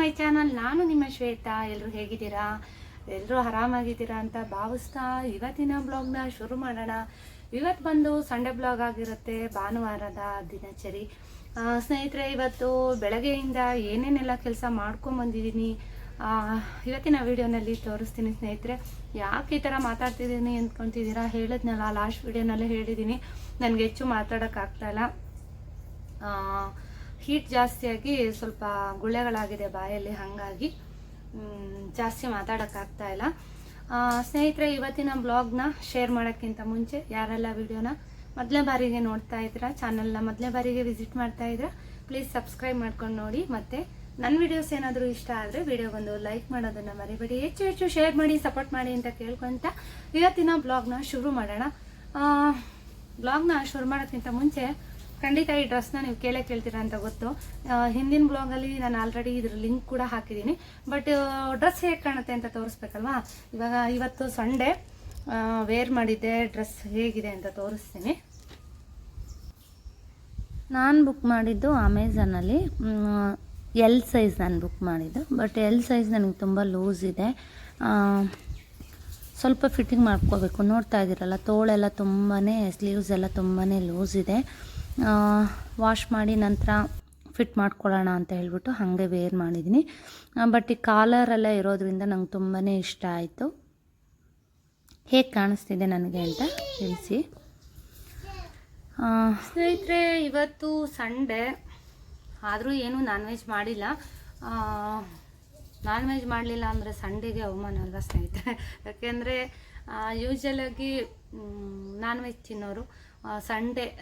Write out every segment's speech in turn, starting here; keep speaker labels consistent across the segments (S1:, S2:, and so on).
S1: My channel, ನಾನು ನಿಮ್ಮ ಶ್ವೇತಾ. ಎಲ್ಲರೂ ಹೇಗಿದ್ದೀರಾ? ಎಲ್ಲರೂ ಆರಾಮಾಗಿದ್ದೀರಾ ಅಂತ ಭಾವಿಸ್ತಾ ಇವತ್ತಿನ ಬ್ಲಾಗ್ನ ಶುರು ಮಾಡೋಣ. ಇವತ್ತು ಬಂದು ಸಂಡೇ ಬ್ಲಾಗ್ ಆಗಿರುತ್ತೆ, ಭಾನುವಾರದ ದಿನಚರಿ. ಸ್ನೇಹಿತರೆ, ಇವತ್ತು ಬೆಳಗ್ಗೆಯಿಂದ ಏನೇನೆಲ್ಲ ಕೆಲಸ ಮಾಡ್ಕೊಂಬಂದಿದ್ದೀನಿ ಇವತ್ತಿನ ವಿಡಿಯೋನಲ್ಲಿ ತೋರಿಸ್ತೀನಿ ಸ್ನೇಹಿತರೆ. ಯಾಕೆ ಈ ಥರ ಮಾತಾಡ್ತಿದ್ದೀನಿ ಅಂದ್ಕೊತಿದ್ದೀರಾ? ಹೇಳಿದ್ನಲ್ಲ ಲಾಸ್ಟ್ ವಿಡಿಯೋನಲ್ಲೇ ಹೇಳಿದ್ದೀನಿ. ನನಗೆ ಹೆಚ್ಚು ಮಾತಾಡೋಕ್ಕಾಗ್ತಾಯಿಲ್ಲ ಹೀಟ್ ಜಾಸ್ತಿಯಾಗಿ ಸ್ವಲ್ಪ ಗುಳ್ಳೆಗಳಾಗಿದೆ ಬಾಯಲ್ಲಿ, ಹಾಗಾಗಿ ಜಾಸ್ತಿ ಮಾತಾಡೋಕ್ಕಾಗ್ತಾ ಇಲ್ಲ. ಸ್ನೇಹಿತರೆ, ಇವತ್ತಿನ ಬ್ಲಾಗ್ನ ಶೇರ್ ಮಾಡೋಕ್ಕಿಂತ ಮುಂಚೆ ಯಾರೆಲ್ಲ ವಿಡಿಯೋನ ಮೊದಲನೇ ಬಾರಿಗೆ ನೋಡ್ತಾ ಇದ್ದೀರಾ ಚಾನಲ್ನ ಮೊದಲನೇ ಬಾರಿಗೆ ವಿಸಿಟ್ ಮಾಡ್ತಾ ಇದ್ದೀರಾ ಪ್ಲೀಸ್ ಸಬ್ಸ್ಕ್ರೈಬ್ ಮಾಡ್ಕೊಂಡು ನೋಡಿ. ಮತ್ತು ನನ್ನ ವಿಡಿಯೋಸ್ ಏನಾದರೂ ಇಷ್ಟ ಆದರೆ ವಿಡಿಯೋ ಬಂದು ಲೈಕ್ ಮಾಡೋದನ್ನು ಮರಿಬೇಡಿ. ಹೆಚ್ಚು ಹೆಚ್ಚು ಶೇರ್ ಮಾಡಿ ಸಪೋರ್ಟ್ ಮಾಡಿ ಅಂತ ಕೇಳ್ಕೊಂತ ಇವತ್ತಿನ ಬ್ಲಾಗ್ನ ಶುರು ಮಾಡೋಣ. ಬ್ಲಾಗ್ನ ಶುರು ಮಾಡೋಕ್ಕಿಂತ ಮುಂಚೆ ಖಂಡಿತ ಈ ಡ್ರೆಸ್ನ ನೀವು ಕೇಳೇ ಕೇಳ್ತೀರಾ ಅಂತ ಗೊತ್ತು. ಹಿಂದಿನ ಬ್ಲಾಗಲ್ಲಿ ನಾನು ಆಲ್ರೆಡಿ ಇದ್ರ ಲಿಂಕ್ ಕೂಡ ಹಾಕಿದ್ದೀನಿ. ಬಟ್ ಡ್ರೆಸ್ ಹೇಗೆ ಕಾಣುತ್ತೆ ಅಂತ ತೋರಿಸ್ಬೇಕಲ್ವಾ? ಇವಾಗ ಇವತ್ತು ಸಂಡೇ ವೇರ್ ಮಾಡಿದ್ದೆ ಡ್ರೆಸ್ ಹೇಗಿದೆ ಅಂತ ತೋರಿಸ್ತೀನಿ.
S2: ನಾನು ಬುಕ್ ಮಾಡಿದ್ದು ಅಮೆಝಾನಲ್ಲಿ ಎಲ್ ಸೈಜ್ ನಾನು ಬುಕ್ ಮಾಡಿದ್ದು. ಬಟ್ ಎಲ್ ಸೈಜ್ ನನಗೆ ತುಂಬ ಲೂಸ್ ಇದೆ. ಸ್ವಲ್ಪ ಫಿಟ್ಟಿಂಗ್ ಮಾಡ್ಕೋಬೇಕು. ನೋಡ್ತಾ ಇದ್ದೀರಲ್ಲ ತೋಳೆಲ್ಲ ತುಂಬಾ ಸ್ಲೀವ್ಸ್ ಎಲ್ಲ ತುಂಬಾ ಲೂಸ್ ಇದೆ. ವಾಶ್ ಮಾಡಿ ನಂತರ ಫಿಟ್ ಮಾಡ್ಕೊಳ್ಳೋಣ ಅಂತ ಹೇಳ್ಬಿಟ್ಟು ಹಾಗೆ ವೇರ್ ಮಾಡಿದ್ದೀನಿ. ಬಟ್ ಈ ಕಾಲರೆಲ್ಲ ಇರೋದ್ರಿಂದ ನಂಗೆ ತುಂಬಾ ಇಷ್ಟ ಆಯಿತು. ಹೇಗೆ ಕಾಣಿಸ್ತಿದೆ ನನಗೆ ಅಂತ ತಿಳಿಸಿ.
S1: ಸ್ನೇಹಿತರೆ, ಇವತ್ತು ಸಂಡೇ ಆದರೂ ಏನು ನಾನ್ ವೆಜ್ ಮಾಡಿಲ್ಲ. ನಾನ್ ವೆಜ್ ಮಾಡಲಿಲ್ಲ ಅಂದರೆ ಸಂಡೇಗೆ ಅವಮಾನ ಅಲ್ವಾ ಸ್ನೇಹಿತರೆ? ಯಾಕೆಂದರೆ ಯೂಶಲಾಗಿ ನಾನ್ ವೆಜ್ ತಿನ್ನೋರು ಸಂಡೇ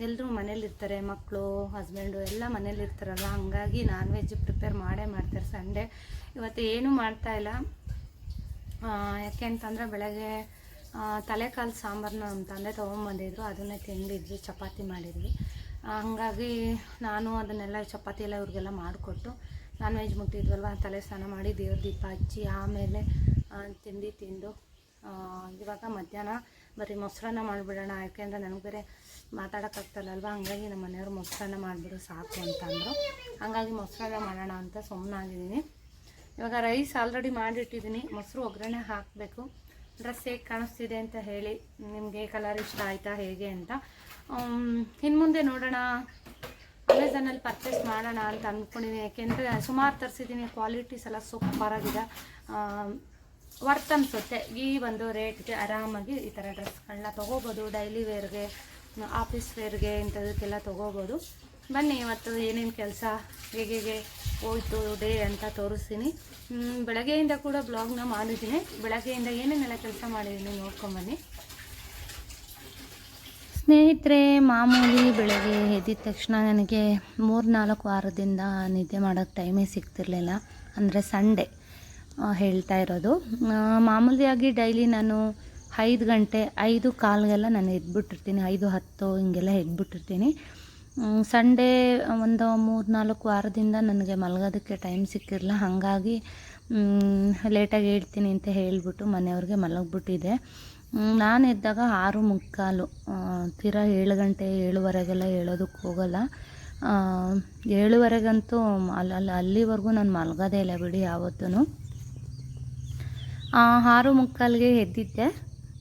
S1: ಎಲ್ಲರೂ ಮನೇಲಿರ್ತಾರೆ ಮಕ್ಕಳು ಹಸ್ಬೆಂಡು ಎಲ್ಲ ಮನೇಲಿರ್ತಾರಲ್ಲ ಹಾಗಾಗಿ ನಾನ್ ವೆಜ್ ಪ್ರಿಪೇರ್ ಮಾಡೇ ಮಾಡ್ತಾರೆ ಸಂಡೇ. ಇವತ್ತು ಏನೂ ಮಾಡ್ತಾ ಇಲ್ಲ. ಆ, ಯಾಕೆ ಅಂತಂದರೆ ಬೆಳಗ್ಗೆ ತಲೆಕಾಲು ಸಾಂಬಾರನ್ನ ನಮ್ಮ ತಂದೆ ತೊಗೊಂಬಂದಿದ್ರು ಅದನ್ನೇ ತಿಂದಿದ್ವಿ ಚಪಾತಿ ಮಾಡಿದ್ವಿ. ಹಂಗಾಗಿ ನಾನು ಅದನ್ನೆಲ್ಲ ಚಪಾತಿ ಎಲ್ಲ ಇವ್ರಿಗೆಲ್ಲ ಮಾಡಿಕೊಟ್ಟು ನಾನ್ ವೆಜ್ ಮುಟ್ಟಿದ್ವಲ್ವ ತಲೆ ಸ್ನಾನ ಮಾಡಿ ದೇವ್ರ ದೀಪ ಹಚ್ಚಿ ಆಮೇಲೆ ತಿಂಡಿ ತಿಂದು ಇವಾಗ ಮಧ್ಯಾಹ್ನ ಬರೀ ಮೊಸರನ್ನ ಮಾಡಿಬಿಡೋಣ, ಯಾಕೆಂದರೆ ನನಗೆ ಬೇರೆ ಮಾತಾಡೋಕ್ಕಾಗ್ತಲ್ಲಲ್ವ ಹಂಗಾಗಿ ನಮ್ಮ ಮನೆಯವರು ಮೊಸರನ್ನ ಮಾಡಿಬಿಡು ಸಾಕು ಅಂತಂದರು. ಹಂಗಾಗಿ ಮೊಸರನ್ನ ಮಾಡೋಣ ಅಂತ ಸುಮ್ಮನಾಗಿದ್ದೀನಿ ಇವಾಗ ರೈಸ್ ಆಲ್ರೆಡಿ ಮಾಡಿಟ್ಟಿದ್ದೀನಿ. ಮೊಸರು ಒಗ್ಗರಣೆ ಹಾಕಬೇಕು. ಡ್ರೆಸ್ ಹೇಗೆ ಕಾಣಿಸ್ತಿದೆ ಅಂತ ಹೇಳಿ ನಿಮಗೆ ಕಲರ್ ಇಷ್ಟ ಆಯಿತಾ ಹೇಗೆ ಅಂತ. ಇನ್ನು ಮುಂದೆ ನೋಡೋಣ. ಅಮೆಝಾನಲ್ಲಿ ಪರ್ಚೇಸ್ ಮಾಡೋಣ ಅಂತ ಅಂದ್ಕೊಂಡಿದ್ದೀನಿ ಯಾಕೆಂದರೆ ಸುಮಾರು ತರಿಸಿದ್ದೀನಿ. ಕ್ವಾಲಿಟೀಸ್ ಎಲ್ಲ ಸೂಪರಾಗಿದೆ. ವರ್ತ್ ಅನಿಸುತ್ತೆ ಈ ಒಂದು ರೇಟ್ಗೆ ಆರಾಮಾಗಿ ಈ ಥರ ಡ್ರೆಸ್ಗಳನ್ನ ತೊಗೋಬೋದು. ಡೈಲಿ ವೇರ್ಗೆ ಆಫೀಸ್ ವೇರ್ಗೆ ಇಂಥದಕ್ಕೆಲ್ಲ ತೊಗೋಬೋದು. ಬನ್ನಿ, ಇವತ್ತು ಏನೇನು ಕೆಲಸ, ಹೇಗೆ ಹೋಯ್ತು ಡೇ ಅಂತ ತೋರಿಸ್ತೀನಿ. ಬೆಳಗ್ಗೆಯಿಂದ ಕೂಡ ಬ್ಲಾಗ್ನ ಮಾಡಿದ್ದೀನಿ. ಬೆಳಗ್ಗೆಯಿಂದ ಏನೇನೆಲ್ಲ ಕೆಲಸ ಮಾಡಿದ್ದೀನಿ ನೋಡ್ಕೊಂಬನ್ನಿ
S2: ಸ್ನೇಹಿತರೆ, ಮಾಮೂಲಿ ಬೆಳಗ್ಗೆ ಎದ್ದಿದ ತಕ್ಷಣ ನನಗೆ ಮೂರು ನಾಲ್ಕು ವಾರದಿಂದ ನಿದ್ದೆ ಮಾಡೋಕ್ಕೆ ಟೈಮೇ ಸಿಗ್ತಿರ್ಲಿಲ್ಲ. ಅಂದರೆ ಸಂಡೇ ಹೇಳ್ತಾ ಇರೋದು. ಮಾಮೂಲಿಯಾಗಿ ಡೈಲಿ ನಾನು ಐದು ಗಂಟೆ, ಐದು ಕಾಲಿಗೆಲ್ಲ ನಾನು ಎದ್ಬಿಟ್ಟಿರ್ತೀನಿ, ಐದು ಹತ್ತು ಹಿಂಗೆಲ್ಲ ಎದ್ಬಿಟ್ಟಿರ್ತೀನಿ. ಸಂಡೇ ಒಂದು ಮೂರು ನಾಲ್ಕು ವಾರದಿಂದ ನನಗೆ ಮಲಗೋದಕ್ಕೆ ಟೈಮ್ ಸಿಕ್ಕಿರಲ್ಲ ಹಾಗಾಗಿ ಲೇಟಾಗಿ ಹೇಳ್ತೀನಿ ಅಂತ ಹೇಳಿಬಿಟ್ಟು ಮನೆಯವ್ರಿಗೆ ಮಲಗಿಬಿಟ್ಟಿದೆ ನಾನು ಎದ್ದಾಗ ಆರು ಮುಕ್ಕಾಲು ತೀರಾ ಏಳು ಗಂಟೆ, ಏಳುವರೆಗೆಲ್ಲ ಹೇಳೋದಕ್ಕೆ ಹೋಗಲ್ಲ. ಏಳುವರೆಗಂತೂ ಅಲ್ಲಿ ಅಲ್ಲಿವರೆಗೂ ನಾನು ಮಲಗೋದೇ ಇಲ್ಲ ಬಿಡಿ ಯಾವತ್ತೂ ಆರು ಮುಕ್ಕಾಲಿಗೆ ಎದ್ದಿದ್ದೆ.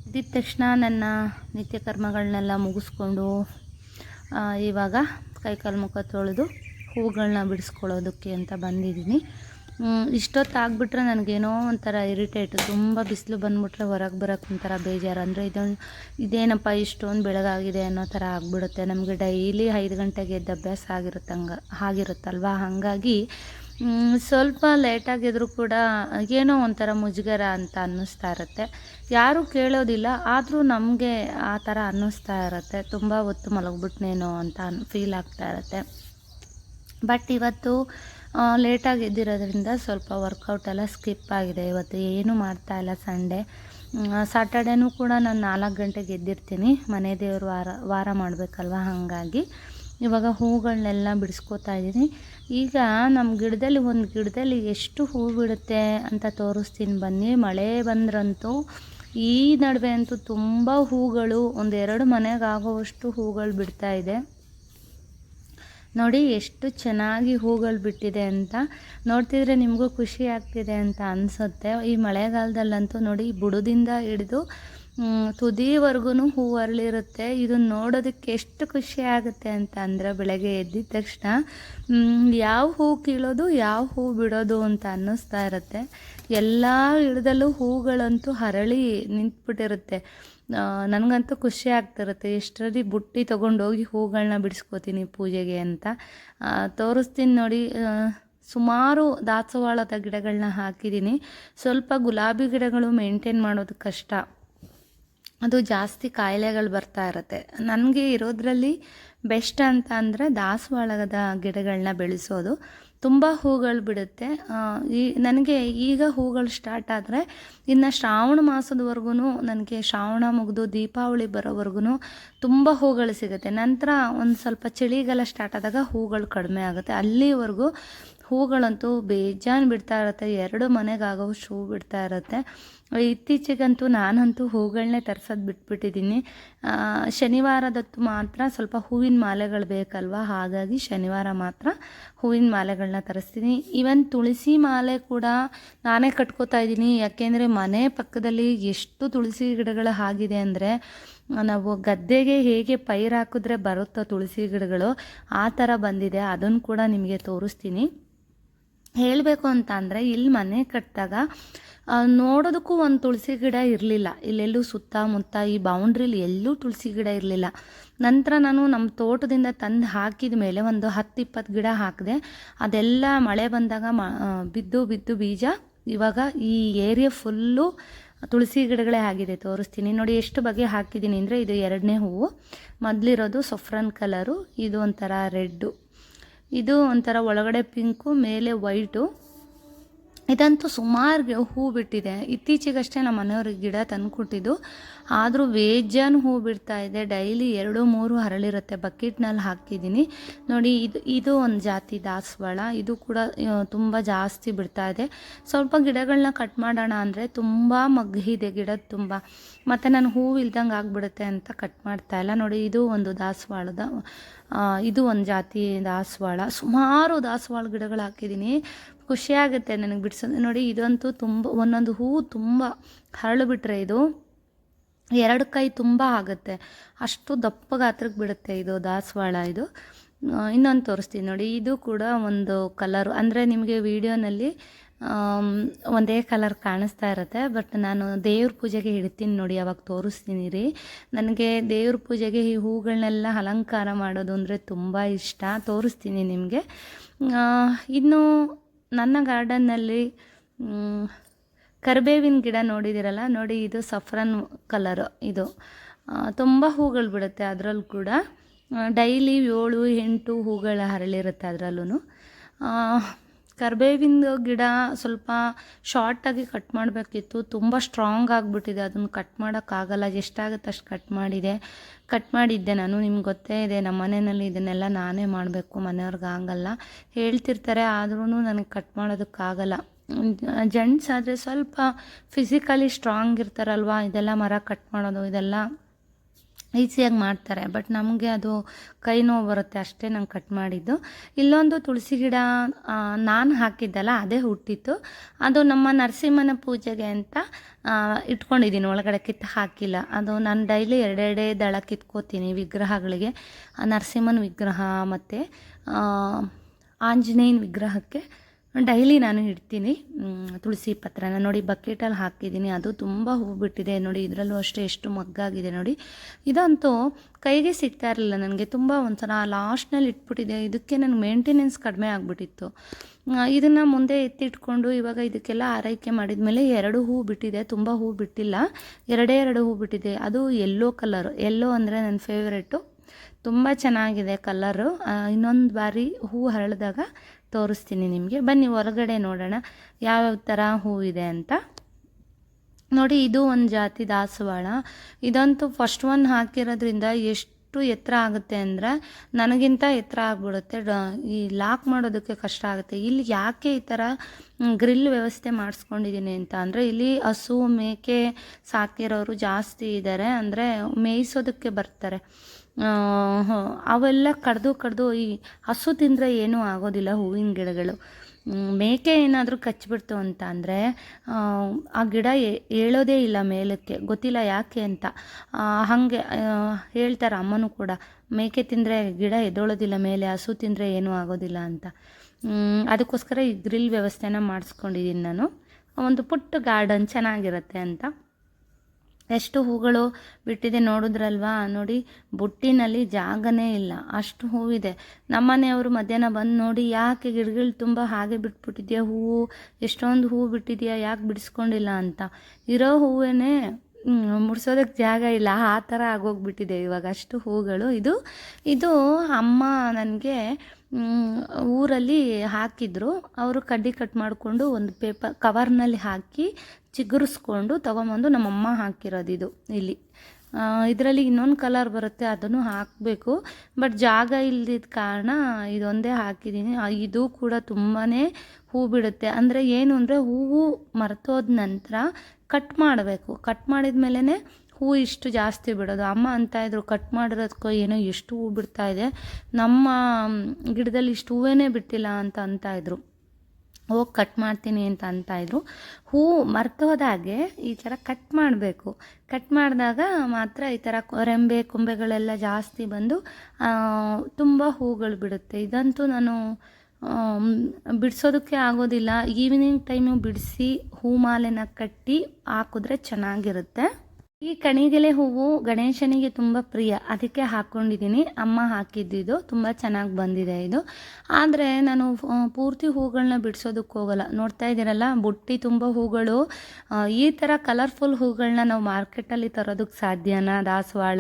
S2: ಎದ್ದಿದ ತಕ್ಷಣ ನನ್ನ ನಿತ್ಯ ಕರ್ಮಗಳನ್ನೆಲ್ಲ ಮುಗಿಸ್ಕೊಂಡು ಇವಾಗ ಕೈಕಾಲು ಮುಖ ತೊಳೆದು ಹೂಗಳನ್ನ ಬಿಡಿಸ್ಕೊಳ್ಳೋದಕ್ಕೆ ಅಂತ ಬಂದಿದ್ದೀನಿ. ಇಷ್ಟೊತ್ತಾಗ್ಬಿಟ್ರೆ ನನಗೇನೋ ಒಂಥರ ಇರಿಟೇಟ್, ತುಂಬ ಬಿಸಿಲು ಬಂದುಬಿಟ್ರೆ ಹೊರಗೆ ಬರೋಕ್ಕೆ ಒಂಥರ ಬೇಜಾರು. ಅಂದರೆ ಇದೊಂದು, ಇದೇನಪ್ಪ ಇಷ್ಟೊಂದು ಬೆಳಗಾಗಿದೆ ಅನ್ನೋ ಥರ ಆಗಿಬಿಡುತ್ತೆ. ನಮಗೆ ಡೈಲಿ ಐದು ಗಂಟೆಗೆ ಎದ್ದು ಅಭ್ಯಾಸ ಆಗಿರುತ್ತೆ ಹಂಗೆ ಆಗಿರುತ್ತಲ್ವ? ಹಾಗಾಗಿ ಸ್ವಲ್ಪ ಲೇಟಾಗಿದ್ದರೂ ಕೂಡ ಏನೋ ಒಂಥರ ಮುಜುಗರ ಅಂತ ಅನ್ನಿಸ್ತಾ ಇರುತ್ತೆ. ಯಾರೂ ಕೇಳೋದಿಲ್ಲ, ಆದರೂ ನಮಗೆ ಆ ಥರ ಅನ್ನಿಸ್ತಾ ಇರುತ್ತೆ. ತುಂಬ ಹೊತ್ತು ಮಲಗಿಬಿಟ್ನೇನೋ ಅಂತ ಫೀಲ್ ಆಗ್ತಾ ಇರುತ್ತೆ. ಬಟ್ ಇವತ್ತು ಲೇಟಾಗಿ ಎದ್ದಿರೋದ್ರಿಂದ ಸ್ವಲ್ಪ ವರ್ಕೌಟ್ ಎಲ್ಲ ಸ್ಕಿಪ್ ಆಗಿದೆ. ಇವತ್ತು ಏನೂ ಮಾಡ್ತಾ ಇಲ್ಲ ಸಂಡೇ ಸಾಟರ್ಡೇನೂ ಕೂಡ ನಾನು ನಾಲ್ಕು ಗಂಟೆಗೆ ಎದ್ದಿರ್ತೀನಿ. ಮನೆ ದೇವರು ವಾರ ವಾರ ಮಾಡಬೇಕಲ್ವ ಹಾಗಾಗಿ. ಇವಾಗ ಹೂಗಳನ್ನೆಲ್ಲ ಬಿಡಿಸ್ಕೋತಾ ಇದ್ದೀನಿ ಈಗ ನಮ್ಮ ಗಿಡದಲ್ಲಿ ಒಂದು ಗಿಡದಲ್ಲಿ ಎಷ್ಟು ಹೂ ಬಿಡುತ್ತೆ ಅಂತ ತೋರಿಸ್ತೀನಿ. ಬನ್ನಿ, ಮಳೆ ಬಂದ್ರಂತೂ ಈ ನಡುವೆ ಅಂತೂ ತುಂಬ ಹೂಗಳು ಒಂದೆರಡು ಮನೆಗೆ ಆಗೋವಷ್ಟು ಹೂಗಳು ಬಿಡ್ತಾ ಇದೆ. ನೋಡಿ, ಎಷ್ಟು ಚೆನ್ನಾಗಿ ಹೂಗಳು ಬಿಟ್ಟಿದೆ ಅಂತ. ನೋಡ್ತಿದ್ರೆ ನಿಮಗೂ ಖುಷಿ ಆಗ್ತಿದೆ ಅಂತ ಅನಿಸುತ್ತೆ. ಈ ಮಳೆಗಾಲದಲ್ಲಂತೂ ನೋಡಿ, ಬುಡದಿಂದ ಹಿಡಿದು ತುದಿವರೆಗೂ ಹೂ ಅರಳಿರುತ್ತೆ. ಇದನ್ನು ನೋಡೋದಕ್ಕೆ ಎಷ್ಟು ಖುಷಿ ಆಗುತ್ತೆ ಅಂತ ಅಂದರೆ ಬೆಳಗ್ಗೆ ಎದ್ದಿದ ತಕ್ಷಣ ಯಾವ ಹೂ ಕೀಳೋದು, ಯಾವ ಹೂ ಬಿಡೋದು ಅಂತ ಅನ್ನಿಸ್ತಾ ಇರುತ್ತೆ. ಎಲ್ಲ ಗಿಡದಲ್ಲೂ ಹೂಗಳಂತೂ ಹರಳಿ ನಿಂತ್ಬಿಟ್ಟಿರುತ್ತೆ. ನನಗಂತೂ ಖುಷಿ ಆಗ್ತಿರುತ್ತೆ. ಎಷ್ಟರಲ್ಲಿ ಬುಟ್ಟಿ ತೊಗೊಂಡೋಗಿ ಹೂಗಳನ್ನ ಬಿಡಿಸ್ಕೋತೀನಿ ಪೂಜೆಗೆ ಅಂತ. ತೋರಿಸ್ತೀನಿ ನೋಡಿ. ಸುಮಾರು ದಾಸವಾಳದ ಗಿಡಗಳನ್ನ ಹಾಕಿದ್ದೀನಿ ಸ್ವಲ್ಪ ಗುಲಾಬಿ ಗಿಡಗಳು ಮೇಂಟೈನ್ ಮಾಡೋದು ಕಷ್ಟ. ಅದು ಜಾಸ್ತಿ ಕಾಯಿಲೆಗಳು ಬರ್ತಾ ಇರುತ್ತೆ. ನನಗೆ ಇರೋದ್ರಲ್ಲಿ ಬೆಸ್ಟ್ ಅಂತ ಅಂದರೆ ದಾಸವಾಳದ ಗಿಡಗಳನ್ನ ಬೆಳೆಸೋದು. ತುಂಬ ಹೂಗಳು ಬಿಡುತ್ತೆ. ಈ, ನನಗೆ ಈಗ ಹೂಗಳು ಸ್ಟಾರ್ಟ್ ಆದರೆ ಇನ್ನು ಶ್ರಾವಣ ಮಾಸದವರೆಗೂ ನನಗೆ ಶ್ರಾವಣ ಮುಗಿದು ದೀಪಾವಳಿ ಬರೋವರೆಗೂ ತುಂಬ ಹೂಗಳು ಸಿಗುತ್ತೆ. ನಂತರ ಒಂದು ಸ್ವಲ್ಪ ಚಳಿಗಾಲ ಸ್ಟಾರ್ಟ್ ಆದಾಗ ಹೂಗಳು ಕಡಿಮೆ ಆಗುತ್ತೆ. ಅಲ್ಲಿವರೆಗೂ ಹೂಗಳಂತೂ ಬೇಜಾನ್ ಬಿಡ್ತಾ ಇರುತ್ತೆ. ಎರಡು ಮನೆಗಾಗೋ ಹೂ ಬಿಡ್ತಾ ಇರುತ್ತೆ. ಇತ್ತೀಚೆಗಂತೂ ನಾನಂತೂ ಹೂಗಳನ್ನೇ ತರ್ಸೋದು ಬಿಟ್ಬಿಟ್ಟಿದ್ದೀನಿ. ಶನಿವಾರದತ್ತು ಮಾತ್ರ ಸ್ವಲ್ಪ ಹೂವಿನ ಮಾಲೆಗಳು ಬೇಕಲ್ವಾ? ಹಾಗಾಗಿ ಶನಿವಾರ ಮಾತ್ರ ಹೂವಿನ ಮಾಲೆಗಳನ್ನ ತರಿಸ್ತೀನಿ. ಈವನ್ ತುಳಸಿ ಮಾಲೆ ಕೂಡ ನಾನೇ ಕಟ್ಕೋತಾ ಇದ್ದೀನಿ. ಯಾಕೆಂದರೆ ಮನೆ ಪಕ್ಕದಲ್ಲಿ ಎಷ್ಟು ತುಳಸಿ ಗಿಡಗಳು ಆಗಿದೆ ಅಂದರೆ, ನಾವು ಗದ್ದೆಗೆ ಹೇಗೆ ಪೈರು ಹಾಕಿದ್ರೆ ಬರುತ್ತೋ ತುಳಸಿ ಗಿಡಗಳು, ಆ ಥರ ಬಂದಿದೆ. ಅದನ್ನು ಕೂಡ ನಿಮಗೆ ತೋರಿಸ್ತೀನಿ. ಹೇಳಬೇಕು ಅಂತ ಅಂದರೆ ಇಲ್ಲಿ ಮನೆ ಕಟ್ಟಿದಾಗ ನೋಡೋದಕ್ಕೂ ಒಂದು ತುಳಸಿ ಗಿಡ ಇರಲಿಲ್ಲ. ಇಲ್ಲೆಲ್ಲೂ ಸುತ್ತಮುತ್ತ ಈ ಬೌಂಡ್ರಿಲಿ ಎಲ್ಲೂ ತುಳಸಿ ಗಿಡ ಇರಲಿಲ್ಲ. ನಂತರ ನಾನು ನಮ್ಮ ತೋಟದಿಂದ ತಂದು ಹಾಕಿದ ಮೇಲೆ ಒಂದು ಹತ್ತು ಇಪ್ಪತ್ತು ಗಿಡ ಹಾಕಿದೆ, ಅದೆಲ್ಲ ಮಳೆ ಬಂದಾಗ ಮ ಬಿದ್ದು ಬಿದ್ದು ಬೀಜ ಇವಾಗ ಈ ಏರಿಯಾ ಫುಲ್ಲು ತುಳಸಿ ಗಿಡಗಳೇ ಆಗಿದೆ. ತೋರಿಸ್ತೀನಿ. ನೋಡಿ, ಎಷ್ಟು ಬಗೆ ಹಾಕಿದ್ದೀನಿ ಅಂದರೆ ಇದು ಎರಡನೇ ಹೂವು. ಮೊದಲಿರೋದು ಸೊಫ್ರನ್ ಕಲರು, ಇದು ಒಂಥರ ರೆಡ್ಡು. ಇದು ಒಂಥರ ಒಳಗಡೆ ಪಿಂಕು ಮೇಲೆ ವೈಟು. ಇದಂತೂ ಸುಮಾರು ಹೂ ಬಿಟ್ಟಿದೆ. ಇತ್ತೀಚೆಗಷ್ಟೇ ನಮ್ಮ ಮನೆಯವ್ರಿಗೆ ಗಿಡ ತಂದುಕೊಟ್ಟಿದ್ದು. ಆದರೂ ಬೇಜಾನು ಹೂ ಬಿಡ್ತಾ ಇದೆ. ಡೈಲಿ ಎರಡು, ಮೂರು ಹರಳಿರುತ್ತೆ. ಬಕೆಟ್ನಲ್ಲಿ ಹಾಕಿದ್ದೀನಿ. ನೋಡಿ, ಇದು ಇದು ಒಂದು ಜಾತಿ ದಾಸವಾಳ. ಇದು ಕೂಡ ತುಂಬ ಜಾಸ್ತಿ ಬಿಡ್ತಾ ಇದೆ. ಸ್ವಲ್ಪ ಗಿಡಗಳನ್ನ ಕಟ್ ಮಾಡೋಣ ಅಂದರೆ ತುಂಬ ಮಗ್ಗಿದೆ ಗಿಡದ ತುಂಬ. ಮತ್ತು ನಾನು ಹೂವು ಇಲ್ದಂಗೆ ಆಗಿಬಿಡುತ್ತೆ ಅಂತ ಕಟ್ ಮಾಡ್ತಾ ಇಲ್ಲ. ನೋಡಿ, ಇದು ಒಂದು ದಾಸವಾಳದ ಇದು ಒಂದು ಜಾತಿ ದಾಸವಾಳ. ಸುಮಾರು ದಾಸವಾಳ ಗಿಡಗಳು ಹಾಕಿದ್ದೀನಿ. ಖುಷಿಯಾಗುತ್ತೆ ನನಗೆ ಬಿಡಿಸೋದು. ನೋಡಿ, ಇದಂತೂ ತುಂಬ, ಒಂದೊಂದು ಹೂವು ತುಂಬ ಹರಳು ಬಿಟ್ಟರೆ ಇದು ಎರಡು ಕೈ ತುಂಬ ಆಗುತ್ತೆ. ಅಷ್ಟು ದಪ್ಪ ಗಾತ್ರಕ್ಕೆ ಬಿಡುತ್ತೆ ಇದು ದಾಸವಾಳ ಇದು. ಇನ್ನೊಂದು ತೋರಿಸ್ತೀನಿ ನೋಡಿ, ಇದು ಕೂಡ ಒಂದು ಕಲರು ಅಂದರೆ ನಿಮಗೆ ವಿಡಿಯೋನಲ್ಲಿ ಒಂದೇ ಕಲರ್ ಕಾಣಿಸ್ತಾ ಇರುತ್ತೆ ಬಟ್ ನಾನು ದೇವ್ರ ಪೂಜೆಗೆ ಇಡ್ತೀನಿ ನೋಡಿ, ಅವಾಗ ತೋರಿಸ್ತೀನಿ ರೀ. ನನಗೆ ದೇವ್ರ ಪೂಜೆಗೆ ಈ ಹೂಗಳನ್ನೆಲ್ಲ ಅಲಂಕಾರ ಮಾಡೋದು ಅಂದರೆ ತುಂಬ ಇಷ್ಟ. ತೋರಿಸ್ತೀನಿ ನಿಮಗೆ. ಇನ್ನು ನನ್ನ ಗಾರ್ಡನ್ನಲ್ಲಿ ಕರಿಬೇವಿನ ಗಿಡ ನೋಡಿದಿರಲ್ಲ ನೋಡಿ, ಇದು ಸಫ್ರನ್ ಕಲರು ಇದು. ತುಂಬ ಹೂಗಳು ಬಿಡುತ್ತೆ ಅದರಲ್ಲೂ ಕೂಡ. ಡೈಲಿ ಏಳು ಎಂಟು ಹೂಗಳು ಅರಳಿರುತ್ತೆ ಅದರಲ್ಲೂ ಕರಿಬೇವಿನ ಗಿಡ ಸ್ವಲ್ಪ ಶಾರ್ಟಾಗಿ ಕಟ್ ಮಾಡಬೇಕಿತ್ತು. ತುಂಬ ಸ್ಟ್ರಾಂಗ್ ಆಗಿಬಿಟ್ಟಿದೆ. ಅದನ್ನು ಕಟ್ ಮಾಡೋಕ್ಕಾಗಲ್ಲ. ಎಷ್ಟಾಗುತ್ತೆ ಅಷ್ಟು ಕಟ್ ಮಾಡಿದೆ. ಕಟ್ ಮಾಡಿದ್ದೆ ನಾನು. ನಿಮ್ಗೆ ಗೊತ್ತೇ ಇದೆ. ನಮ್ಮ ಮನೆಯಲ್ಲಿ ಇದನ್ನೆಲ್ಲ ನಾನೇ ಮಾಡಬೇಕು. ಮನೆಯವ್ರಿಗೆ ಆಗಲ್ಲ. ಹೇಳ್ತಿರ್ತಾರೆ. ಆದ್ರೂ ನನಗೆ ಕಟ್ ಮಾಡೋದಕ್ಕಾಗಲ್ಲ. ಜೆಂಟ್ಸ್ ಆದರೆ ಸ್ವಲ್ಪ ಫಿಸಿಕಲಿ ಸ್ಟ್ರಾಂಗ್ ಇರ್ತಾರಲ್ವ? ಇದೆಲ್ಲ ಮರ ಕಟ್ ಮಾಡೋದು, ಇದೆಲ್ಲ ಈಸಿಯಾಗಿ ಮಾಡ್ತಾರೆ, ಬಟ್ ನಮಗೆ ಅದು ಕೈ ನೋವು ಬರುತ್ತೆ ಅಷ್ಟೇ ನಂಗೆ ಕಟ್ ಮಾಡಿದ್ದು. ಇಲ್ಲೊಂದು ತುಳಸಿ ಗಿಡ ನಾನು ಹಾಕಿದ್ದಲ್ಲ, ಅದೇ ಹುಟ್ಟಿತ್ತು. ಅದು ನಮ್ಮ ನರಸಿಂಹನ ಪೂಜೆಗೆ ಅಂತ ಇಟ್ಕೊಂಡಿದ್ದೀನಿ, ಒಳಗಡೆ ಕಿತ್ತು ಹಾಕಿಲ್ಲ. ಅದು ನಾನು ಡೈಲಿ ಎರಡೆರಡೇ ದಳ ಕಿತ್ಕೋತೀನಿ ವಿಗ್ರಹಗಳಿಗೆ. ನರಸಿಂಹನ ವಿಗ್ರಹ ಮತ್ತು ಆಂಜನೇಯನ ವಿಗ್ರಹಕ್ಕೆ ಡೈಲಿ ನಾನು ಇಡ್ತೀನಿ. ತುಳಸಿ ಪತ್ರನ ನೋಡಿ ಬಕೆಟಲ್ಲಿ ಹಾಕಿದ್ದೀನಿ. ಅದು ತುಂಬ ಹೂ ಬಿಟ್ಟಿದೆ ನೋಡಿ, ಇದರಲ್ಲೂ ಅಷ್ಟೇ ಎಷ್ಟು ಮಗ್ಗಾಗಿದೆ ನೋಡಿ. ಇದಂತೂ ಕೈಗೆ ಸಿಗ್ತಾ ಇರಲಿಲ್ಲ ನನಗೆ. ತುಂಬ ಒಂಥರ ಲಾಸ್ಟ್ನಲ್ಲಿ ಇಟ್ಬಿಟ್ಟಿದೆ. ಇದಕ್ಕೆ ನನಗೆ ಮೇಂಟೆನೆನ್ಸ್ ಕಡಿಮೆ ಆಗಿಬಿಟ್ಟಿತ್ತು. ಇದನ್ನು ಮುಂದೆ ಎತ್ತಿಟ್ಕೊಂಡು ಇವಾಗ ಇದಕ್ಕೆಲ್ಲ ಆರೈಕೆ ಮಾಡಿದ ಮೇಲೆ ಎರಡು ಹೂ ಬಿಟ್ಟಿದೆ. ತುಂಬ ಹೂ ಬಿಟ್ಟಿಲ್ಲ. ಎರಡೇ ಎರಡು ಹೂ ಬಿಟ್ಟಿದೆ. ಅದು ಎಲ್ಲೋ ಕಲರು ಎಲ್ಲೋ ಅಂದರೆ ನನ್ನ ಫೇವ್ರೇಟು ತುಂಬ ಚೆನ್ನಾಗಿದೆ ಕಲರು ಇನ್ನೊಂದು ಬಾರಿ ಹೂ ಹರಳಿದಾಗ ತೋರಿಸ್ತೀನಿ ನಿಮಗೆ. ಬನ್ನಿ ಹೊರಗಡೆ ನೋಡೋಣ ಯಾವ್ಯಾವ ಥರ ಹೂ ಇದೆ ಅಂತ. ನೋಡಿ, ಇದು ಒಂದು ಜಾತಿ ದಾಸವಾಳ. ಇದಂತೂ ಫಸ್ಟ್ ಒನ್ ಹಾಕಿರೋದ್ರಿಂದ ಎಷ್ಟು ಎತ್ತರ ಆಗುತ್ತೆ ಅಂದರೆ ನನಗಿಂತ ಎತ್ತರ ಆಗಿಬಿಡುತ್ತೆ. ಈ ಲಾಕ್ ಮಾಡೋದಕ್ಕೆ ಕಷ್ಟ ಆಗುತ್ತೆ. ಇಲ್ಲಿ ಯಾಕೆ ಈ ಥರ ಗ್ರಿಲ್ ವ್ಯವಸ್ಥೆ ಮಾಡಿಸ್ಕೊಂಡಿದ್ದೀನಿ ಅಂತ ಅಂದರೆ ಇಲ್ಲಿ ಹಸು, ಮೇಕೆ ಸಾಕಿರೋರು ಜಾಸ್ತಿ ಇದ್ದಾರೆ ಅಂದರೆ ಮೇಯಿಸೋದಕ್ಕೆ ಬರ್ತಾರೆ. ಅವೆಲ್ಲ ಕಡ್ದು ಕಡ್ದು ಈ ಹಸು ತಿಂದರೆ ಏನೂ ಆಗೋದಿಲ್ಲ ಹೂವಿನ ಗಿಡಗಳು. ಮೇಕೆ ಏನಾದರೂ ಕಚ್ಚಿಬಿಡ್ತು ಅಂತ ಅಂದರೆ, ಆ ಗಿಡ ಹೇಳೋದೇ ಇಲ್ಲ ಮೇಲಕ್ಕೆ. ಗೊತ್ತಿಲ್ಲ ಯಾಕೆ ಅಂತ. ಹಾಗೆ ಹೇಳ್ತಾರೆ ಅಮ್ಮನೂ ಕೂಡ, ಮೇಕೆ ತಿಂದರೆ ಗಿಡ ಎದ್ದೊಳೋದಿಲ್ಲ ಮೇಲೆ, ಹಸು ತಿಂದರೆ ಏನೂ ಆಗೋದಿಲ್ಲ ಅಂತ. ಅದಕ್ಕೋಸ್ಕರ ಈ ಗ್ರಿಲ್ ವ್ಯವಸ್ಥೆನ ಮಾಡಿಸ್ಕೊಂಡಿದ್ದೀನಿ ನಾನು. ಒಂದು ಪುಟ್ಟ ಗಾರ್ಡನ್ ಚೆನ್ನಾಗಿರುತ್ತೆ ಅಂತ. ಎಷ್ಟು ಹೂಗಳು ಬಿಟ್ಟಿದೆ ನೋಡಿದ್ರಲ್ವಾ? ನೋಡಿ, ಬುಟ್ಟಿನಲ್ಲಿ ಜಾಗನೇ ಇಲ್ಲ. ಅಷ್ಟು ಹೂವಿದೆ. ನಮ್ಮನೆಯವರು ಮಧ್ಯಾಹ್ನ ಬಂದು ನೋಡಿ, ಯಾಕೆ ಗಿಡಗಳು ತುಂಬ ಹಾಗೆ ಬಿಟ್ಬಿಟ್ಟಿದೆಯಾ? ಹೂವು, ಎಷ್ಟೊಂದು ಹೂವು ಬಿಟ್ಟಿದೆಯಾ? ಯಾಕೆ ಬಿಡಿಸ್ಕೊಂಡಿಲ್ಲ ಅಂತ. ಇರೋ ಹೂವೇನೆ ಮುಡ್ಸೋದಕ್ಕೆ ಜಾಗ ಇಲ್ಲ. ಆ ಥರ ಆಗೋಗ್ಬಿಟ್ಟಿದೆ ಇವಾಗ ಅಷ್ಟು ಹೂಗಳು. ಇದು ಇದು ಅಮ್ಮ ನನಗೆ ಊರಲ್ಲಿ ಹಾಕಿದ್ರು. ಅವರು ಕಡ್ಡಿ ಕಟ್ ಮಾಡಿಕೊಂಡು ಒಂದು ಪೇಪರ್ ಕವರ್ನಲ್ಲಿ ಹಾಕಿ ಚಿಗುರಿಸ್ಕೊಂಡು ತೊಗೊಂಬಂದು ನಮ್ಮಮ್ಮ ಹಾಕಿರೋದು ಇದು ಇಲ್ಲಿ. ಇದರಲ್ಲಿ ಇನ್ನೊಂದು ಕಲರ್ ಬರುತ್ತೆ, ಅದನ್ನು ಹಾಕಬೇಕು. ಬಟ್ ಜಾಗ ಇಲ್ದಿದ್ದ ಕಾರಣ ಇದೊಂದೇ ಹಾಕಿದ್ದೀನಿ ಇದು ಕೂಡ ತುಂಬಾ ಹೂ ಬಿಡುತ್ತೆ. ಅಂದರೆ ಏನು ಅಂದರೆ ಹೂವು ಮರ್ತೋದ ನಂತರ ಕಟ್ ಮಾಡಬೇಕು. ಕಟ್ ಮಾಡಿದ ಮೇಲೇ ಹೂ ಇಷ್ಟು ಜಾಸ್ತಿ ಬಿಡೋದು. ಅಮ್ಮ ಅಂತ ಇದ್ರು, ಕಟ್ ಮಾಡಿರೋದಕ್ಕೋ ಏನೋ ಎಷ್ಟು ಹೂ ಬಿಡ್ತಾ ಇದೆ. ನಮ್ಮ ಗಿಡದಲ್ಲಿ ಇಷ್ಟು ಹೂವೇ ಬಿಟ್ಟಿಲ್ಲ ಅಂತ ಅಂತ ಇದ್ರು. ಹೋಗಿ ಕಟ್ ಮಾಡ್ತೀನಿ ಅಂತ ಅಂತ ಇದ್ರು. ಹೂ ಮರ್ತೋದಾಗೆ ಈ ಥರ ಕಟ್ ಮಾಡಬೇಕು. ಕಟ್ ಮಾಡಿದಾಗ ಮಾತ್ರ ಈ ಥರ ರೆಂಬೆ, ಕೊಂಬೆಗಳೆಲ್ಲ ಜಾಸ್ತಿ ಬಂದು ತುಂಬ ಹೂಗಳು ಬಿಡುತ್ತೆ. ಇದಂತೂ ನಾನು ಬಿಡಿಸೋದಕ್ಕೆ ಆಗೋದಿಲ್ಲ. ಈವ್ನಿಂಗ್ ಟೈಮು ಬಿಡಿಸಿ ಹೂಮಾಲೆನ ಕಟ್ಟಿ ಹಾಕಿದ್ರೆ ಚೆನ್ನಾಗಿರುತ್ತೆ. ಈ ಕಣಿಗೆಲೆ ಹೂವು ಗಣೇಶನಿಗೆ ತುಂಬ ಪ್ರಿಯ. ಅದಕ್ಕೆ ಹಾಕ್ಕೊಂಡಿದ್ದೀನಿ ಅಮ್ಮ ಹಾಕಿದ್ದಿದ್ದು ತುಂಬ ಚೆನ್ನಾಗಿ ಬಂದಿದೆ ಇದು. ಆದರೆ ನಾನು ಪೂರ್ತಿ ಹೂಗಳನ್ನ ಬಿಡಿಸೋದಕ್ಕೆ ಹೋಗಲ್ಲ. ನೋಡ್ತಾ ಇದ್ದೀರಲ್ಲ, ಬುಟ್ಟಿ ತುಂಬ ಹೂಗಳು. ಈ ಥರ ಕಲರ್ಫುಲ್ ಹೂಗಳನ್ನ ನಾವು ಮಾರ್ಕೆಟಲ್ಲಿ ತರೋದಕ್ಕೆ ಸಾಧ್ಯನ? ದಾಸವಾಳ,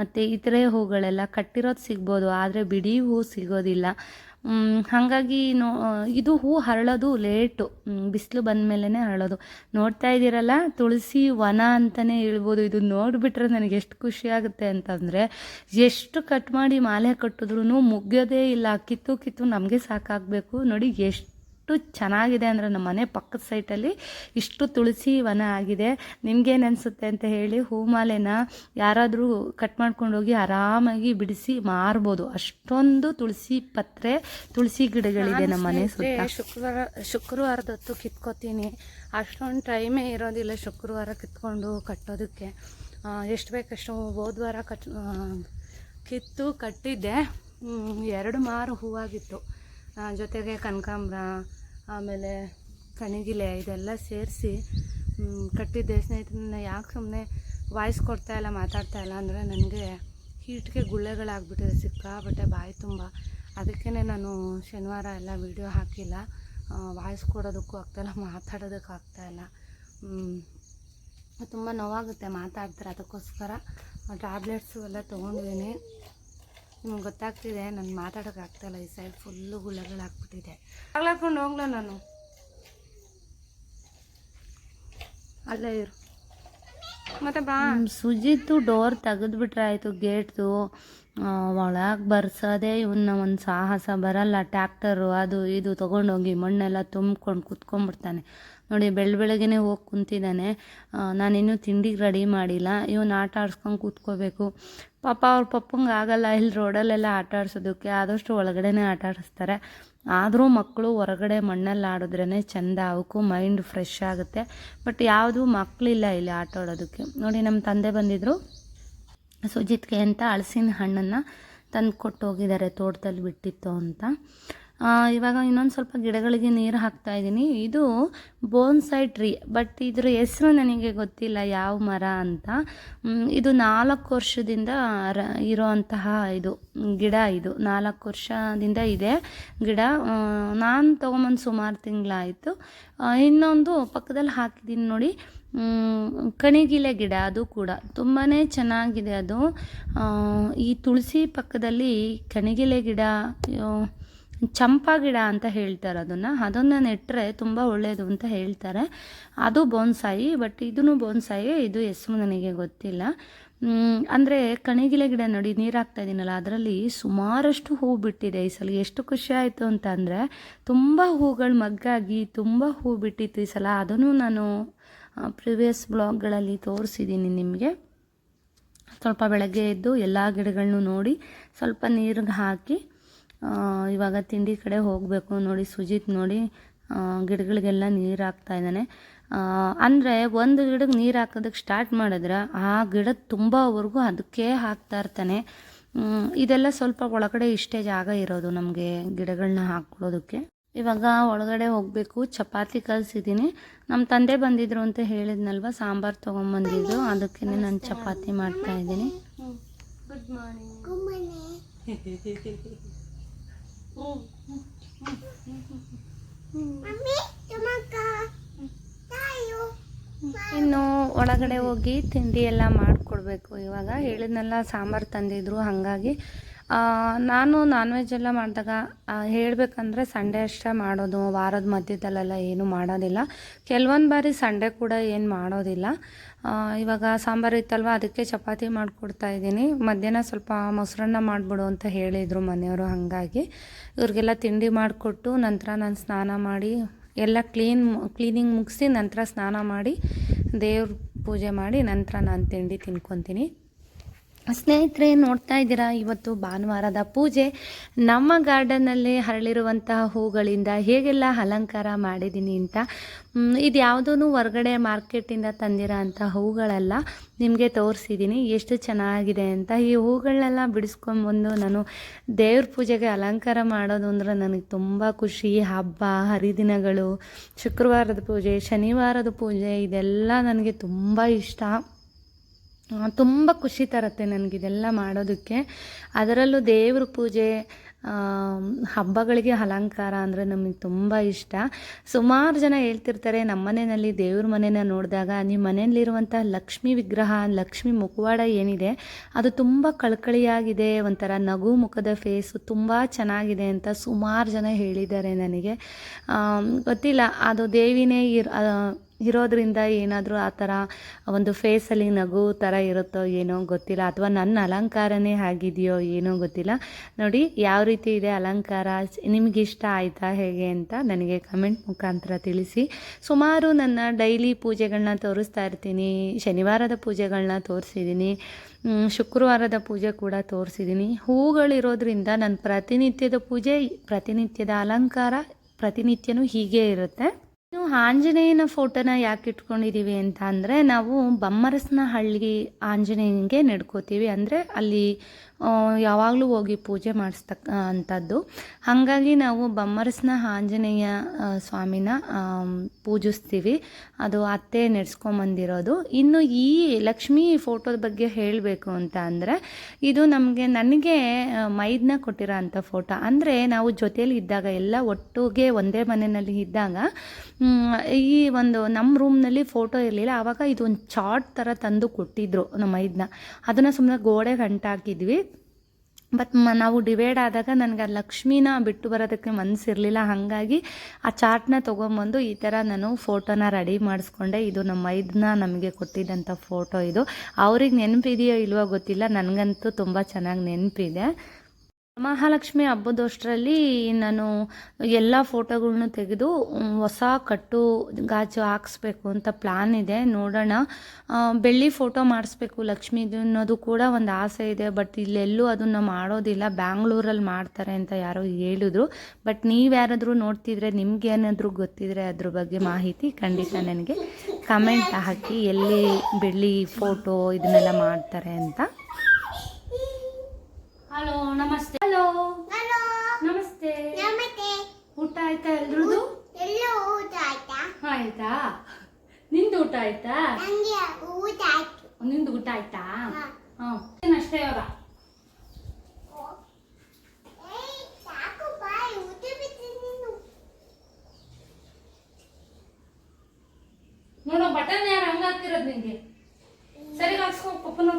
S2: ಮತ್ತು ಇತರೆ ಹೂಗಳೆಲ್ಲ ಕಟ್ಟಿರೋದು ಸಿಗ್ಬೋದು, ಆದರೆ ಬಿಡಿ ಹೂ ಸಿಗೋದಿಲ್ಲ. ಹಾಗಾಗಿ ನೋ ಇದು ಹೂ ಹರಳೋದು ಲೇಟು. ಬಿಸಿಲು ಬಂದ ಮೇಲೇ ಹರಳೋದು. ನೋಡ್ತಾ ಇದ್ದೀರಲ್ಲ, ತುಳಸಿ ವನ ಅಂತಲೇ ಹೇಳ್ಬೋದು. ಇದು ನೋಡಿಬಿಟ್ರೆ ನನಗೆ ಎಷ್ಟು ಖುಷಿ ಆಗುತ್ತೆ ಅಂತಂದರೆ, ಎಷ್ಟು ಕಟ್ ಮಾಡಿ ಮಾಲೆ ಕಟ್ಟಿದ್ರೂ ಮುಗಿಯೋದೇ ಇಲ್ಲ. ಕಿತ್ತು ಕಿತ್ತು ನಮಗೆ ಸಾಕಾಗಬೇಕು. ನೋಡಿ, ಎಷ್ಟು ಚೆನ್ನಾಗಿದೆ ಅಂದರೆ ನಮ್ಮ ಮನೆ ಪಕ್ಕದ ಸೈಟಲ್ಲಿ ಇಷ್ಟು ತುಳಸಿ ವನ ಆಗಿದೆ. ನಿಮ್ಗೇನು ಅನಿಸುತ್ತೆ ಅಂತ ಹೇಳಿ ಹೂಮಾಲೆನ ಯಾರಾದರೂ ಕಟ್ ಮಾಡ್ಕೊಂಡು ಹೋಗಿ ಆರಾಮಾಗಿ ಬಿಡಿಸಿ ಮಾರ್ಬೋದು. ಅಷ್ಟೊಂದು ತುಳಸಿ ಪತ್ರೆ ತುಳಸಿ ಗಿಡಗಳಿದೆ ನಮ್ಮ ಮನೆ ಸುತ್ತ.
S1: ಶುಕ್ರವಾರ ಶುಕ್ರವಾರದ ಹೊತ್ತು ಕಿತ್ಕೋತೀನಿ. ಅಷ್ಟೊಂದು ಟೈಮೇ ಇರೋದಿಲ್ಲ ಶುಕ್ರವಾರ ಕಿತ್ಕೊಂಡು ಕಟ್ಟೋದಕ್ಕೆ. ಎಷ್ಟು ಬೇಕಷ್ಟು ಹೋದ ವಾರ ಕಟ್ ಕಿತ್ತು ಕಟ್ಟಿದ್ದೆ. ಎರಡು ಮಾರು ಹೂವಾಗಿತ್ತು. ಜೊತೆಗೆ ಕನಕಾಂಬ್ರ ಆಮೇಲೆ ಕಣಿಗಿಲೆ ಇದೆಲ್ಲ ಸೇರಿಸಿ ಕಟ್ಟಿದ್ದೆ. ಸ್ನೇಹಿತರನ್ನ ಯಾಕೆ ಸುಮ್ಮನೆ ವಾಯ್ಸ್ ಕೊಡ್ತಾ ಇಲ್ಲ, ಮಾತಾಡ್ತಾ ಇಲ್ಲ ಅಂದರೆ ನನಗೆ ಹೀಟ್ಗೆ ಗುಳ್ಳೆಗಳಾಗ್ಬಿಟ್ಟಿದೆ ಸಿಕ್ಕಾಬಟ್ಟೆ ಬಾಯಿ ತುಂಬ. ಅದಕ್ಕೇ ನಾನು ಶನಿವಾರ ಎಲ್ಲ ವೀಡಿಯೋ ಹಾಕಿಲ್ಲ. ವಾಯ್ಸ್ ಕೊಡೋದಕ್ಕೂ ಆಗ್ತಾಯಿಲ್ಲ ಮಾತಾಡೋದಕ್ಕೂ ಆಗ್ತಾಯಿಲ್ಲ ತುಂಬ ನೋವಾಗುತ್ತೆ ಮಾತಾಡ್ತಾರೆ. ಅದಕ್ಕೋಸ್ಕರ ಟ್ಯಾಬ್ಲೆಟ್ಸು ಎಲ್ಲ ತೊಗೊಂಡಿದ್ದೀನಿ. ನಿಮ್ಗೆ ಗೊತ್ತಾಗ್ತಿದೆ, ನಾನು ಮಾತಾಡೋಕೆ ಆಗ್ತಾಯಿಲ್ಲ ಈ ಸೈಡ್ ಫುಲ್ಲು ಗುಳ್ಳೆಗಳಾಗ್ಬಿಟ್ಟಿದೆ ಆಗ್ಲಾಕೊಂಡು ಹೋಗ್ಲ ನಾನು? ಅಲ್ಲೇ ಇರು. ಮತ್ತೆ ಬಾ.
S2: ಸುಜಿತ್ತು ಡೋರ್ ತೆಗೆದ್ಬಿಟ್ರೆ ಆಯಿತು ಗೇಟ್ದು. ಒಳಗೆ ಬರ್ಸೋದೇ ಇವನ್ನ ಒಂದು ಸಾಹಸ. ಬರಲ್ಲ, ಟ್ಯಾಕ್ಟರು, ಅದು ಇದು ತೊಗೊಂಡೋಗಿ ಮಣ್ಣೆಲ್ಲ ತುಂಬ್ಕೊಂಡು ಕುತ್ಕೊಂಡ್ಬಿಡ್ತಾನೆ. ನೋಡಿ ಬೆಳ ಬೆಳಗ್ಗೆ ಹೋಗಿ ಕುಂತಿದ್ದಾನೆ. ನಾನಿನ್ನೂ ತಿಂಡಿಗೆ ರೆಡಿ ಮಾಡಿಲ್ಲ. ಇವನು ಆಟ ಆಡ್ಸ್ಕೊಂಡು ಕೂತ್ಕೋಬೇಕು. ಪಾಪ ಅವ್ರ ಪಪ್ಪಂಗೆ ಆಗಲ್ಲ. ಇಲ್ಲಿ ರೋಡಲ್ಲೆಲ್ಲ ಆಟ ಆಡ್ಸೋದಕ್ಕೆ ಆದಷ್ಟು ಒಳಗಡೆನೇ ಆಟ ಆಡಿಸ್ತಾರೆ. ಆದರೂ ಮಕ್ಕಳು ಹೊರಗಡೆ ಮಣ್ಣಲ್ಲಿ ಆಡಿದ್ರೇ ಚೆಂದ ಅವಕ್ಕೂ ಮೈಂಡ್ ಫ್ರೆಶ್ ಆಗುತ್ತೆ. ಬಟ್ ಯಾವುದೂ ಮಕ್ಕಳಿಲ್ಲ ಇಲ್ಲಿ ಆಟ ಆಡೋದಕ್ಕೆ. ನೋಡಿ ನಮ್ಮ ತಂದೆ ಬಂದಿದ್ದರು ಸುಜಿತ್ಗೆ ಅಂತ ಹಲಸಿನ ಹಣ್ಣನ್ನು ತಂದು ಕೊಟ್ಟು ಹೋಗಿದ್ದಾರೆ ತೋಟದಲ್ಲಿ ಬಿಟ್ಟಿತ್ತು ಅಂತ. ಇವಾಗ ಇನ್ನೊಂದು ಸ್ವಲ್ಪ ಗಿಡಗಳಿಗೆ ನೀರು ಹಾಕ್ತಾ ಇದ್ದೀನಿ ಇದು ಬೋನ್ಸೈ ಟ್ರೀ, ಬಟ್ ಇದ್ರ ಹೆಸರು ನನಗೆ ಗೊತ್ತಿಲ್ಲ ಯಾವ ಮರ ಅಂತ. ಇದು ನಾಲ್ಕು ವರ್ಷದಿಂದ ರ ಇರೋಂತಹ ಇದು, ಗಿಡ ಇದು. ನಾಲ್ಕು ವರ್ಷದಿಂದ ಇದೆ ಗಿಡ. ನಾನು ತೊಗೊಂಬಂದು ಸುಮಾರು ತಿಂಗಳಾಯಿತು. ಇನ್ನೊಂದು ಪಕ್ಕದಲ್ಲಿ ಹಾಕಿದ್ದೀನಿ ನೋಡಿ. ಕಣಿಗಿಲೆ ಗಿಡ ಅದು ಕೂಡ ತುಂಬಾ ಚೆನ್ನಾಗಿದೆ ಅದು. ಈ ತುಳಸಿ ಪಕ್ಕದಲ್ಲಿ ಕಣಿಗಿಲೆ ಗಿಡ ಚಂಪಾ ಗಿಡ ಅಂತ ಹೇಳ್ತಾರೆ ಅದನ್ನು. ಅದನ್ನು ನೆಟ್ಟರೆ ತುಂಬ ಒಳ್ಳೆಯದು ಅಂತ ಹೇಳ್ತಾರೆ. ಅದು ಬೋನ್ಸಾಯಿ, ಬಟ್ ಇದೂ ಬೋನ್ಸಾಯಿ, ಇದು ಹೆಸರು ನನಗೆ ಗೊತ್ತಿಲ್ಲ. ಅಂದರೆ ಕಣಿಗಿಲೆ ಗಿಡ ನೋಡಿ ನೀರು ಹಾಕ್ತಾ ಇದ್ದೀನಲ್ಲ ಅದರಲ್ಲಿ ಸುಮಾರಷ್ಟು ಹೂ ಬಿಟ್ಟಿದೆ ಈ ಸಲ. ಎಷ್ಟು ಖುಷಿ ಆಯಿತು ಅಂತ ಅಂದರೆ ತುಂಬ ಹೂಗಳು ಮಗ್ಗಾಗಿ ತುಂಬ ಹೂ ಬಿಟ್ಟಿತ್ತು ಈ ಸಲ. ಅದನ್ನು ನಾನು ಪ್ರಿವಿಯಸ್ ಬ್ಲಾಗ್ಗಳಲ್ಲಿ ತೋರಿಸಿದ್ದೀನಿ ನಿಮಗೆ. ಸ್ವಲ್ಪ ಬೆಳಗ್ಗೆ ಎದ್ದು ಎಲ್ಲ ಗಿಡಗಳನ್ನೂ ನೋಡಿ ಸ್ವಲ್ಪ ನೀರಿಗೆ ಹಾಕಿ ಇವಾಗ ತಿಂಡಿ ಕಡೆ ಹೋಗಬೇಕು ನೋಡಿ ಸುಜಿತ್ ನೋಡಿ ಗಿಡಗಳಿಗೆಲ್ಲ ನೀರು ಹಾಕ್ತಾ ಇದ್ದಾನೆ. ಅಂದರೆ ಒಂದು ಗಿಡಕ್ಕೆ ನೀರು ಹಾಕೋದಕ್ಕೆ ಸ್ಟಾರ್ಟ್ ಮಾಡಿದ್ರೆ ಆ ಗಿಡ ತುಂಬವರೆಗೂ ಅದಕ್ಕೆ ಹಾಕ್ತಾ ಇರ್ತಾನೆ. ಇದೆಲ್ಲ ಸ್ವಲ್ಪ ಒಳಗಡೆ ಇಷ್ಟೇ ಜಾಗ ಇರೋದು ನಮಗೆ ಗಿಡಗಳನ್ನ ಹಾಕ್ಕೊಳ್ಳೋದಕ್ಕೆ ಇವಾಗ ಒಳಗಡೆ ಹೋಗಬೇಕು, ಚಪಾತಿ ಕಲಿಸಿದ್ದೀನಿ. ನಮ್ಮ ತಂದೆ ಬಂದಿದ್ರು ಅಂತ ಹೇಳಿದ್ನಲ್ವ, ಸಾಂಬಾರು ತೊಗೊಂಬಂದಿದ್ರು ಅದಕ್ಕೆ ನಾನು ಚಪಾತಿ ಮಾಡ್ತಾ ಇದ್ದೀನಿ.
S1: ಗುಡ್ ಮಾರ್ನಿಂಗ್
S2: ಇನ್ನು ಒಳಗಡೆ ಹೋಗಿ ತಿಂಡಿ ಎಲ್ಲ ಮಾಡಿಕೊಡ್ಬೇಕು. ಇವಾಗ ಹೇಳಿದ್ನೆಲ್ಲ, ಸಾಂಬಾರು ತಂದಿದ್ರು, ಹಾಗಾಗಿ ನಾನು ನಾನ್ ವೆಜ್ ಎಲ್ಲ ಮಾಡಿದಾಗ ಹೇಳಬೇಕಂದ್ರೆ ಸಂಡೇ ಅಷ್ಟೇ ಮಾಡೋದು, ವಾರದ ಮಧ್ಯದಲ್ಲೆಲ್ಲ ಏನು ಮಾಡೋದಿಲ್ಲ. ಕೆಲವೊಂದು ಬಾರಿ ಸಂಡೇ ಕೂಡ ಏನು ಮಾಡೋದಿಲ್ಲ. ಇವಾಗ ಸಾಂಬಾರು ಇತ್ತಲ್ವ, ಅದಕ್ಕೆ ಚಪಾತಿ ಮಾಡಿಕೊಡ್ತಾ ಇದ್ದೀನಿ. ಮಧ್ಯಾಹ್ನ ಸ್ವಲ್ಪ ಮೊಸರನ್ನ ಮಾಡಿಬಿಡು ಅಂತ ಹೇಳಿದರು ಮನೆಯವರು ಹಾಗಾಗಿ. ಇವ್ರಿಗೆಲ್ಲ ತಿಂಡಿ ಮಾಡಿಕೊಟ್ಟು ನಂತರ ನಾನು ಸ್ನಾನ ಮಾಡಿ, ಎಲ್ಲ ಕ್ಲೀನ್ ಕ್ಲೀನಿಂಗ್ ಮುಗಿಸಿ ನಂತರ ಸ್ನಾನ ಮಾಡಿ, ದೇವ್ರ ಪೂಜೆ ಮಾಡಿ ನಂತರ ನಾನು ತಿಂಡಿ ತಿನ್ಕೊತೀನಿ. ಸ್ನೇಹಿತರೆ, ನೋಡ್ತಾ ಇದ್ದೀರಾ? ಇವತ್ತು ಭಾನುವಾರದ ಪೂಜೆ. ನಮ್ಮ ಗಾರ್ಡನ್ನಲ್ಲಿ ಹರಳಿರುವಂತಹ ಹೂಗಳಿಂದ ಹೇಗೆಲ್ಲ ಅಲಂಕಾರ ಮಾಡಿದ್ದೀನಿ ಅಂತ. ಇದು ಯಾವುದೂ ಹೊರಗಡೆ ಮಾರ್ಕೆಟಿಂದ ತಂದಿರೋ ಅಂಥ ಹೂಗಳಲ್ಲ. ನಿಮಗೆ ತೋರಿಸಿದ್ದೀನಿ. ಎಷ್ಟು ಚೆನ್ನಾಗಿದೆ ಅಂತ. ಈ ಹೂಗಳನ್ನೆಲ್ಲ ಬಿಡಿಸ್ಕೊಂಬಂದು ನಾನು ದೇವ್ರ ಪೂಜೆಗೆ ಅಲಂಕಾರ ಮಾಡೋದು ಅಂದರೆ ನನಗೆ ತುಂಬ ಖುಷಿ. ಹಬ್ಬ, ಹರಿದಿನಗಳು, ಶುಕ್ರವಾರದ ಪೂಜೆ, ಶನಿವಾರದ ಪೂಜೆ, ಇದೆಲ್ಲ ನನಗೆ ತುಂಬ ಇಷ್ಟ. ತುಂಬ ಖುಷಿ ತರುತ್ತೆ ನನಗಿದೆಲ್ಲ ಮಾಡೋದಕ್ಕೆ. ಅದರಲ್ಲೂ ದೇವ್ರ ಪೂಜೆ ಹಬ್ಬಗಳಿಗೆ ಅಲಂಕಾರ ಅಂದರೆ ನಮಗೆ ತುಂಬ ಇಷ್ಟ. ಸುಮಾರು ಜನ ಹೇಳ್ತಿರ್ತಾರೆ, ನಮ್ಮ ಮನೆಯಲ್ಲಿ ದೇವ್ರ ಮನೆನ ನೋಡಿದಾಗ ನಿಮ್ಮ ಮನೆಯಲ್ಲಿರುವಂಥ ಲಕ್ಷ್ಮೀ ವಿಗ್ರಹ, ಲಕ್ಷ್ಮೀ ಮುಖವಾಡ ಏನಿದೆ, ಅದು ತುಂಬ ಕಳ್ಕಳಿಯಾಗಿದೆ, ಒಂಥರ ನಗು ಮುಖದ ಫೇಸು ತುಂಬ ಚೆನ್ನಾಗಿದೆ ಅಂತ ಸುಮಾರು ಜನ ಹೇಳಿದ್ದಾರೆ ನನಗೆ. ಗೊತ್ತಿಲ್ಲ, ಅದು ದೇವಿನೇ ಇರ್ ಇರೋದ್ರಿಂದ ಏನಾದರೂ ಆ ಥರ ಒಂದು ಫೇಸಲ್ಲಿ ನಗು ಥರ ಇರುತ್ತೋ ಏನೋ ಗೊತ್ತಿಲ್ಲ, ಅಥವಾ ನನ್ನ ಅಲಂಕಾರನೇ ಆಗಿದೆಯೋ ಏನೋ ಗೊತ್ತಿಲ್ಲ. ನೋಡಿ ಯಾವ ರೀತಿ ಇದೆ ಅಲಂಕಾರ, ನಿಮಗಿಷ್ಟ ಆಯಿತಾ ಹೇಗೆ ಅಂತ ನನಗೆ ಕಮೆಂಟ್ ಮುಖಾಂತರ ತಿಳಿಸಿ. ಸುಮಾರು ನನ್ನ ಡೈಲಿ ಪೂಜೆಗಳನ್ನ ತೋರಿಸ್ತಾ ಇರ್ತೀನಿ, ಶನಿವಾರದ ಪೂಜೆಗಳನ್ನ ತೋರಿಸಿದ್ದೀನಿ ಶುಕ್ರವಾರದ ಪೂಜೆ ಕೂಡ ತೋರಿಸಿದ್ದೀನಿ. ಹೂಗಳಿರೋದ್ರಿಂದ ನನ್ನ ಪ್ರತಿನಿತ್ಯದ ಪೂಜೆ, ಪ್ರತಿನಿತ್ಯದ ಅಲಂಕಾರ ಪ್ರತಿನಿತ್ಯನೂ ಹೀಗೆ ಇರುತ್ತೆ. ಇನ್ನು ಆಂಜನೇಯನ ಫೋಟೋನ ಯಾಕೆ ಇಟ್ಕೊಂಡಿದ್ದೀವಿ ಅಂತ ಅಂದರೆ ನಾವು ಬಮ್ಮರಸನಹಳ್ಳಿ ಆಂಜನೇಯನಿಗೆ ನಡ್ಕೋತೀವಿ. ಅಂದರೆ ಅಲ್ಲಿ ಯಾವಾಗಲೂ ಹೋಗಿ ಪೂಜೆ ಮಾಡಿಸ್ತಕ್ಕ ಅಂಥದ್ದು ಹಾಗಾಗಿ ನಾವು ಬಮ್ಮರಸ್ನ ಆಂಜನೇಯ ಸ್ವಾಮಿನ ಪೂಜಿಸ್ತೀವಿ. ಅದು ಅತ್ತೆ ನಡೆಸ್ಕೊಂಬಂದಿರೋದು. ಇನ್ನು ಈ ಲಕ್ಷ್ಮಿ ಫೋಟೋದ ಬಗ್ಗೆ ಹೇಳಬೇಕು ಅಂತ ಅಂದರೆ, ಇದು ನಮಗೆ ನನಗೆ ಮೈದನ ಕೊಟ್ಟಿರೋ ಅಂಥ ಫೋಟೋ. ಅಂದರೆ ನಾವು ಜೊತೆಯಲ್ಲಿ ಇದ್ದಾಗ, ಎಲ್ಲ ಒಟ್ಟಿಗೆ ಒಂದೇ ಮನೆಯಲ್ಲಿ ಇದ್ದಾಗ ಈ ಒಂದು ನಮ್ಮ ರೂಮ್ನಲ್ಲಿ ಫೋಟೋ ಇರಲಿಲ್ಲ. ಆವಾಗ ಇದು ಒಂದು ಚಾರ್ಟ್ ಥರ ತಂದು ಕೊಟ್ಟಿದ್ರು ನಮ್ಮ ಮೈದ್ನ. ಅದನ್ನು ಸುಮ್ಮನೆ ಗೋಡೆಗೆ ಅಂಟಾಕಿದ್ವಿ ಬಟ್ ನಾವು ಡಿವೈಡ್ ಆದಾಗ ನನಗೆ ಆ ಲಕ್ಷ್ಮಿನ ಬಿಟ್ಟು ಬರೋದಕ್ಕೆ ಮನಸ್ಸಿರಲಿಲ್ಲ ಹಾಗಾಗಿ ಆ ಚಾರ್ಟ್ನ ತೊಗೊಂಬಂದು ಈ ಥರ ನಾನು ಫೋಟೋನ ರೆಡಿ ಮಾಡಿಸ್ಕೊಂಡೆ. ಇದು ನಮ್ಮ ಐದನ್ನ ನಮಗೆ ಕೊಟ್ಟಿದ್ದಂಥ ಫೋಟೋ ಇದು. ಅವ್ರಿಗೆ ನೆನಪಿದೆಯೋ ಇಲ್ವೋ ಗೊತ್ತಿಲ್ಲ. ನನಗಂತೂ ತುಂಬ ಚೆನ್ನಾಗಿ ನೆನಪಿದೆ. ಮಹಾಲಕ್ಷ್ಮಿ ಹಬ್ಬದಷ್ಟರಲ್ಲಿ ನಾನು ಎಲ್ಲ ಫೋಟೋಗಳನ್ನ ತೆಗೆದು ಹೊಸ ಕಟ್ಟು ಗಾಜು ಹಾಕ್ಸ್ಬೇಕು ಅಂತ ಪ್ಲ್ಯಾನ್ ಇದೆ, ನೋಡೋಣ. ಬೆಳ್ಳಿ ಫೋಟೋ ಮಾಡಿಸ್ಬೇಕು ಲಕ್ಷ್ಮೀದು ಅನ್ನೋದು ಕೂಡ ಒಂದು ಆಸೆ ಇದೆ, ಬಟ್ ಇಲ್ಲೆಲ್ಲೂ ಅದನ್ನು ಮಾಡೋದಿಲ್ಲ. ಬ್ಯಾಂಗ್ಳೂರಲ್ಲಿ ಮಾಡ್ತಾರೆ ಅಂತ ಯಾರೋ ಹೇಳಿದ್ರು. ಬಟ್ ನೀವು ಯಾರಾದರೂ ನೋಡ್ತಿದ್ರೆ, ನಿಮ್ಗೆ ಏನಾದರೂ ಗೊತ್ತಿದ್ರೆ ಅದ್ರ ಬಗ್ಗೆ ಮಾಹಿತಿ ಖಂಡಿತ ನನಗೆ ಕಮೆಂಟ್ ಹಾಕಿ, ಎಲ್ಲಿ ಬೆಳ್ಳಿ ಫೋಟೋ ಇದನ್ನೆಲ್ಲ ಮಾಡ್ತಾರೆ ಅಂತ. ಹಲೋ ನಮಸ್ತೆ. ಹಲೋ.
S3: ಹಲೋ.
S2: ನಮಸ್ತೆ.
S3: ನಮಸ್ತೆ.
S2: ಊಟ ಆಯ್ತಾ ಎಲ್ರದ್ದು
S3: ಎಲ್ಲೋ ಊಟ ಆಯ್ತಾ?
S2: ಆಯ್ತಾ? ನಿಂದು ಊಟ ಆಯ್ತಾ?
S3: ನಂಗೆ ಊಟ ಆಯ್ತು.
S2: ನಿಂದು ಊಟ ಆಯ್ತಾ?
S3: ಹಾ.
S2: ಏನಷ್ಟೇ ಅಷ್ಟೇ ಇವಾಗ? ನೋಡು ಬಟನ್ ಯಾರು ಹಂಗ ಹಾಕ್ತಿರೋದು ನಿಂಗೆ? ಸರಿ ಹಾಕ್ಸ್ಕೊ ಪಪ್ಪನ.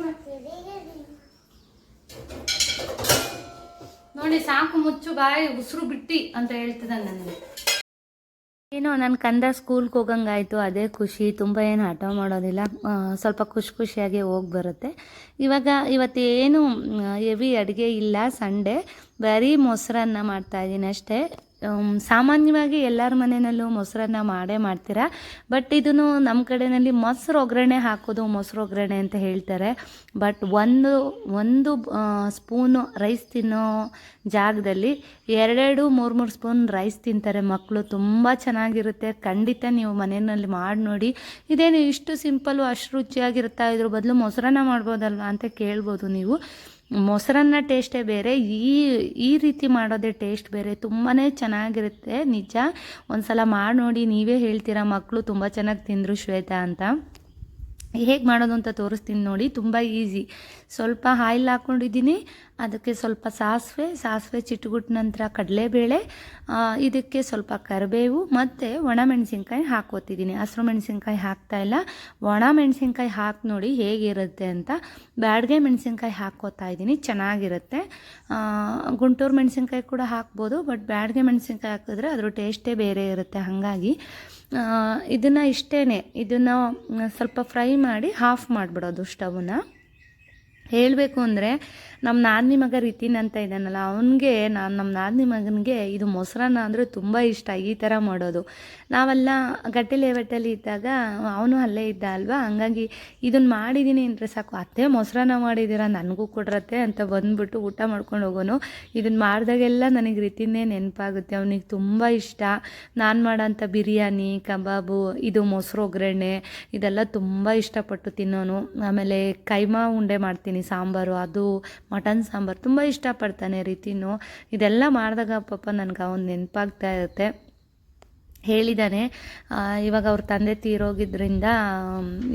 S2: ನೋಡಿ, ಸಾಕು ಮುಚ್ಚು ಬಾಯಿ, ಉಸಿರು ಬಿಟ್ಟಿ ಅಂತ ಹೇಳ್ತಿದ್ದ ನನಗೆ. ಏನೋ ನನ್ನ ಕಂದ ಸ್ಕೂಲ್ಗೆ ಹೋಗಂಗಾಯ್ತು, ಅದೇ ಖುಷಿ, ತುಂಬ ಏನು ಹಠ ಮಾಡೋದಿಲ್ಲ. ಸ್ವಲ್ಪ ಖುಷಿ ಖುಷಿಯಾಗಿ ಹೋಗಿ ಬರುತ್ತೆ. ಇವಾಗ ಇವತ್ತೇನು ಹೆವಿ ಅಡುಗೆ ಇಲ್ಲ ಸಂಡೇ ಬರೀ ಮೊಸರನ್ನ ಮಾಡ್ತಾಯಿದ್ದೀನಿ ಅಷ್ಟೇ. ಸಾಮಾನ್ಯವಾಗಿ ಎಲ್ಲರ ಮನೆಯಲ್ಲೂ ಮೊಸರನ್ನ ಮಾಡೇ ಮಾಡ್ತೀರಾ? ಬಟ್ ಇದನ್ನು ನಮ್ಮ ಕಡೆಯಲ್ಲಿ ಮೊಸರು ಒಗ್ಗರಣೆ ಹಾಕೋದು ಮೊಸರು ಒಗ್ಗರಣೆ ಅಂತ ಹೇಳ್ತಾರೆ. ಬಟ್ ಒಂದು ಒಂದು ಸ್ಪೂನು ರೈಸ್ ತಿನ್ನೋ ಜಾಗದಲ್ಲಿ ಎರಡೆರಡು, ಮೂರು ಮೂರು ಸ್ಪೂನ್ ರೈಸ್ ತಿಂತಾರೆ ಮಕ್ಕಳು ತುಂಬ ಚೆನ್ನಾಗಿರುತ್ತೆ. ಖಂಡಿತ ನೀವು ಮನೆಯಲ್ಲಿ ಮಾಡಿ ನೋಡಿ. ಇದೇನು ಇಷ್ಟು ಸಿಂಪಲ್ಲು ಅಷ್ಟು ರುಚಿಯಾಗಿರುತ್ತಾ ಇದ್ರ ಬದಲು ಮೊಸರನ್ನ ಮಾಡ್ಬೋದಲ್ವಾ ಅಂತ ಕೇಳ್ಬೋದು ನೀವು. ಮೊಸರನ್ನ ಟೇಸ್ಟೇ ಬೇರೆ, ಈ ಈ ರೀತಿ ಮಾಡೋದೇ ಟೇಸ್ಟ್ ಬೇರೆ ತುಂಬಾ ಚೆನ್ನಾಗಿರುತ್ತೆ ನಿಜ. ಒಂದು ಸಲ ಮಾಡಿ ನೋಡಿ, ನೀವೇ ಹೇಳ್ತೀರಾ ಮಕ್ಕಳು ತುಂಬ ಚೆನ್ನಾಗಿ ತಿಂದರು ಶ್ವೇತಾ ಅಂತ. ಹೇಗೆ ಮಾಡೋದು ಅಂತ ತೋರಿಸ್ತೀನಿ ನೋಡಿ, ತುಂಬ ಈಸಿ. ಸ್ವಲ್ಪ ಆಯಿಲ್ ಹಾಕ್ಕೊಂಡಿದ್ದೀನಿ ಅದಕ್ಕೆ ಸ್ವಲ್ಪ ಸಾಸಿವೆ ಸಾಸಿವೆ ಚಿಟ್ಟುಗುಟ್ಟು ನಂತರ ಕಡಲೆಬೇಳೆ ಇದಕ್ಕೆ ಸ್ವಲ್ಪ ಕರಿಬೇವು ಮತ್ತು ಒಣಮೆಣಸಿನ್ಕಾಯಿ ಹಾಕೋತಿದ್ದೀನಿ ಹಸಿರು ಮೆಣಸಿನ್ಕಾಯಿ ಹಾಕ್ತಾಯಿಲ್ಲ ಒಣ ಮೆಣಸಿನ್ಕಾಯಿ ಹಾಕಿ ನೋಡಿ ಹೇಗಿರುತ್ತೆ ಅಂತ ಬ್ಯಾಡ್ಗೆ ಮೆಣಸಿನ್ಕಾಯಿ ಹಾಕ್ಕೋತಾ ಇದ್ದೀನಿ, ಚೆನ್ನಾಗಿರುತ್ತೆ. ಗುಂಟೂರು ಮೆಣಸಿನ್ಕಾಯಿ ಕೂಡ ಹಾಕ್ಬೋದು, ಬಟ್ ಬ್ಯಾಡ್ಗೆ ಮೆಣಸಿನ್ಕಾಯಿ ಹಾಕಿದ್ರೆ ಅದ್ರ ಟೇಸ್ಟೇ ಬೇರೆ ಇರುತ್ತೆ, ಹಾಗಾಗಿ. ಇದನ್ನು ಇಷ್ಟೇ ಇದನ್ನು ಸ್ವಲ್ಪ ಫ್ರೈ ಮಾಡಿ ಹಾಫ್ ಮಾಡಿಬಿಡೋದು ಸ್ಟವನ್ನು ಹೇಳಬೇಕು ಅಂದರೆ ನಮ್ಮ ನಾದಿನಿ ಮಗ ರೀತಿನ ಅಂತ ಇದ್ದಾನಲ್ಲ, ಅವನಿಗೆ ನಾನು ನಮ್ಮ ನಾದಿನಿ ಮಗನಿಗೆ ಇದು ಮೊಸರನ್ನ ಅಂದರೆ ತುಂಬ ಇಷ್ಟ, ಈ ಥರ ಮಾಡೋದು. ನಾವೆಲ್ಲ ಗಟ್ಟಿ ಲೇವಟ್ಟಲ್ಲಿ ಇದ್ದಾಗ ಅವನು ಅಲ್ಲೇ ಇದ್ದ ಅಲ್ವಾ? ಹಂಗಾಗಿ ಇದನ್ನು ಮಾಡಿದ್ದೀನಿ ಅಂದರೆ ಸಾಕು. ಅತ್ತೆ ಮೊಸರನ್ನ ಮಾಡಿದ್ದೀರಾ ನನಗೂ ಕೊಡ್ರತ್ತೆ ಅಂತ ಬಂದುಬಿಟ್ಟು ಊಟ ಮಾಡ್ಕೊಂಡು ಹೋಗೋನು. ಇದನ್ನು ಮಾಡಿದಾಗೆಲ್ಲ ನನಗೆ ರೀತಿನೇ ನೆನಪಾಗುತ್ತೆ. ಅವನಿಗೆ ತುಂಬ ಇಷ್ಟ. ನಾನು ಮಾಡೋಂಥ ಬಿರಿಯಾನಿ, ಕಬಾಬು, ಇದು ಮೊಸರು ಒಗ್ಗರಣೆ, ಇದೆಲ್ಲ ತುಂಬ ಇಷ್ಟಪಟ್ಟು ತಿನ್ನೋನು. ಆಮೇಲೆ ಕೈಮಾ ಉಂಡೆ ಮಾಡ್ತೀನಿ, ಸಾಂಬಾರು, ಅದು ಮಟನ್ ಸಾಂಬಾರು ತುಂಬ ಇಷ್ಟಪಡ್ತಾನೆ ರೀತಿನೂ. ಇದೆಲ್ಲ ಮಾಡಿದಾಗ ಪಾಪ ನನಗೆ ಅವನು ನೆನಪಾಗ್ತಾ ಇರುತ್ತೆ. ಹೇಳಿದ್ದಾನೆ ಇವಾಗ ಅವ್ರ ತಂದೆ ತೀರೋಗಿದ್ರಿಂದ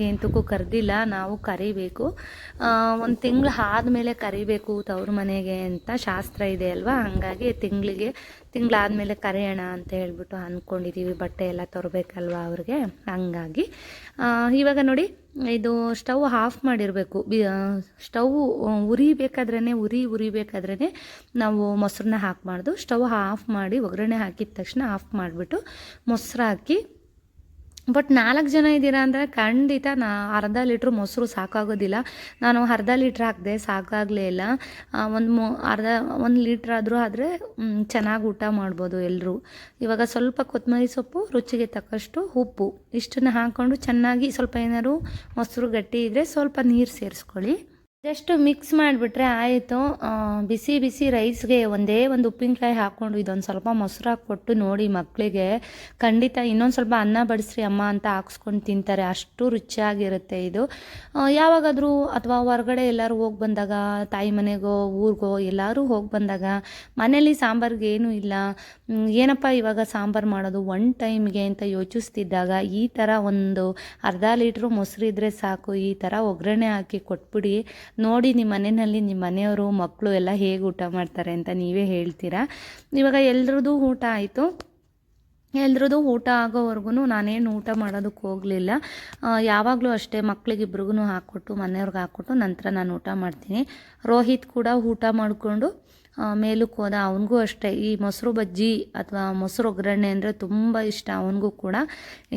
S2: ಎಂತಕ್ಕೂ ಕರೆದಿಲ್ಲ, ನಾವು ಕರಿಬೇಕು. ಒಂದು ತಿಂಗಳು ಆದಮೇಲೆ ಕರಿಬೇಕು ತವ್ರ ಮನೆಗೆ ಅಂತ ಶಾಸ್ತ್ರ ಇದೆ ಅಲ್ವಾ? ಹಾಗಾಗಿ ತಿಂಗಳಿಗೆ, ತಿಂಗಳಾದಮೇಲೆ ಕರೆಯೋಣ ಅಂತ ಹೇಳ್ಬಿಟ್ಟು ಅಂದ್ಕೊಂಡಿದ್ದೀವಿ ಬಟ್ಟೆ ಎಲ್ಲ ತರಬೇಕಲ್ವಾ ಅವ್ರಿಗೆ? ಹಂಗಾಗಿ. ಇವಾಗ ನೋಡಿ ಇದು ಸ್ಟವ್ ಆಫ್ ಮಾಡಿರಬೇಕು. ಸ್ಟವ್ ಉರಿಬೇಕಾದ್ರೇ ಉರಿ ಉರಿಬೇಕಾದ್ರೇ ನಾವು ಮೊಸರನ್ನ ಹಾಕಬಾರ್ದು. ಸ್ಟವ್ ಆಫ್ ಮಾಡಿ ಒಗ್ಗರಣೆ ಹಾಕಿದ ತಕ್ಷಣ ಆಫ್ ಮಾಡಿಬಿಟ್ಟು ಮೊಸರು ಹಾಕಿ ಬಟ್ ನಾಲ್ಕು ಜನ ಇದ್ದೀರಾ ಅಂದರೆ ಖಂಡಿತ ನಾ ಅರ್ಧ ಲೀಟ್ರ್ ಮೊಸರು ಸಾಕಾಗೋದಿಲ್ಲ. ನಾನು ಅರ್ಧ ಲೀಟ್ರ್ ಹಾಕಿದೆ, ಸಾಕಾಗಲೇ ಇಲ್ಲ. ಒಂದು ಮೊ, ಅರ್ಧ, ಒಂದು ಲೀಟ್ರ್ ಆದರೂ ಆದರೆ ಚೆನ್ನಾಗಿ ಊಟ ಮಾಡ್ಬೋದು ಎಲ್ಲರೂ ಇವಾಗ ಸ್ವಲ್ಪ ಕೊತ್ತಂಬರಿ ಸೊಪ್ಪು, ರುಚಿಗೆ ತಕ್ಕಷ್ಟು ಉಪ್ಪು. ಇಷ್ಟನ್ನು ಹಾಕ್ಕೊಂಡು ಚೆನ್ನಾಗಿ ಸ್ವಲ್ಪ ಏನಾದ್ರು ಮೊಸರು ಗಟ್ಟಿ ಇದ್ದರೆ ಸ್ವಲ್ಪ ನೀರು ಸೇರಿಸ್ಕೊಳ್ಳಿ. ಜಸ್ಟ್ ಮಿಕ್ಸ್ ಮಾಡಿಬಿಟ್ರೆ ಆಯಿತು. ಬಿಸಿ ಬಿಸಿ ರೈಸ್ಗೆ ಒಂದೇ ಒಂದು ಉಪ್ಪಿನಕಾಯಿ ಹಾಕ್ಕೊಂಡು ಇದೊಂದು ಸ್ವಲ್ಪ ಮೊಸರು ಹಾಕ್ಕೊಟ್ಟು ನೋಡಿ ಮಕ್ಕಳಿಗೆ ಖಂಡಿತ ಇನ್ನೊಂದು ಸ್ವಲ್ಪ ಅನ್ನ ಬಡಿಸ್ರಿ ಅಮ್ಮ ಅಂತ ಹಾಕ್ಸ್ಕೊಂಡು ತಿಂತಾರೆ. ಅಷ್ಟು ರುಚಿಯಾಗಿರುತ್ತೆ ಇದು. ಯಾವಾಗಾದರೂ ಅಥವಾ ಹೊರಗಡೆ ಎಲ್ಲರೂ ಹೋಗಿ ಬಂದಾಗ, ತಾಯಿ ಮನೆಗೋ, ಊರಿಗೋ ಎಲ್ಲರೂ ಹೋಗಿ ಬಂದಾಗ ಮನೇಲಿ ಸಾಂಬಾರ್ಗೆ ಏನೂ ಇಲ್ಲ. ಏನಪ್ಪ ಇವಾಗ ಸಾಂಬಾರು ಮಾಡೋದು ಒನ್ ಟೈಮ್ಗೆ ಅಂತ ಯೋಚಿಸ್ತಿದ್ದಾಗ ಈ ಥರ ಒಂದು ಅರ್ಧ ಲೀಟ್ರು ಮೊಸರು ಇದ್ದರೆ ಸಾಕು, ಈ ಥರ ಒಗ್ಗರಣೆ ಹಾಕಿ ಕೊಟ್ಬಿಡಿ. ನೋಡಿ ನಿಮ್ಮ ಮನೆಯಲ್ಲಿ ನಿಮ್ಮ ಮನೆಯವರು, ಮಕ್ಕಳು ಎಲ್ಲ ಹೇಗೆ ಊಟ ಮಾಡ್ತಾರೆ ಅಂತ ನೀವೇ ಹೇಳ್ತೀರಾ? ಇವಾಗ ಎಲ್ರದ್ದು ಊಟ ಆಯಿತು. ಎಲ್ರದ್ದು ಊಟ ಆಗೋವರೆಗೂ ನಾನೇನು ಊಟ ಮಾಡೋದಕ್ಕೆ ಹೋಗಲಿಲ್ಲ. ಯಾವಾಗಲೂ ಅಷ್ಟೇ ಮಕ್ಳಿಗಿಬ್ರಿಗೂ ಹಾಕ್ಕೊಟ್ಟು, ಮನೆಯವ್ರಿಗೆ ಹಾಕ್ಕೊಟ್ಟು ನಂತರ ನಾನು ಊಟ ಮಾಡ್ತೀನಿ. ರೋಹಿತ್ ಕೂಡ ಊಟ ಮಾಡಿಕೊಂಡು ಮೇಲಕ್ಕೆ ಹೋದ. ಅವನಿಗೂ ಅಷ್ಟೇ. ಈ ಮೊಸರು ಬಜ್ಜಿ ಅಥವಾ ಮೊಸರು ಒಗ್ಗರಣೆ ಅಂದರೆ ತುಂಬ ಇಷ್ಟ. ಅವನಿಗೂ ಕೂಡ.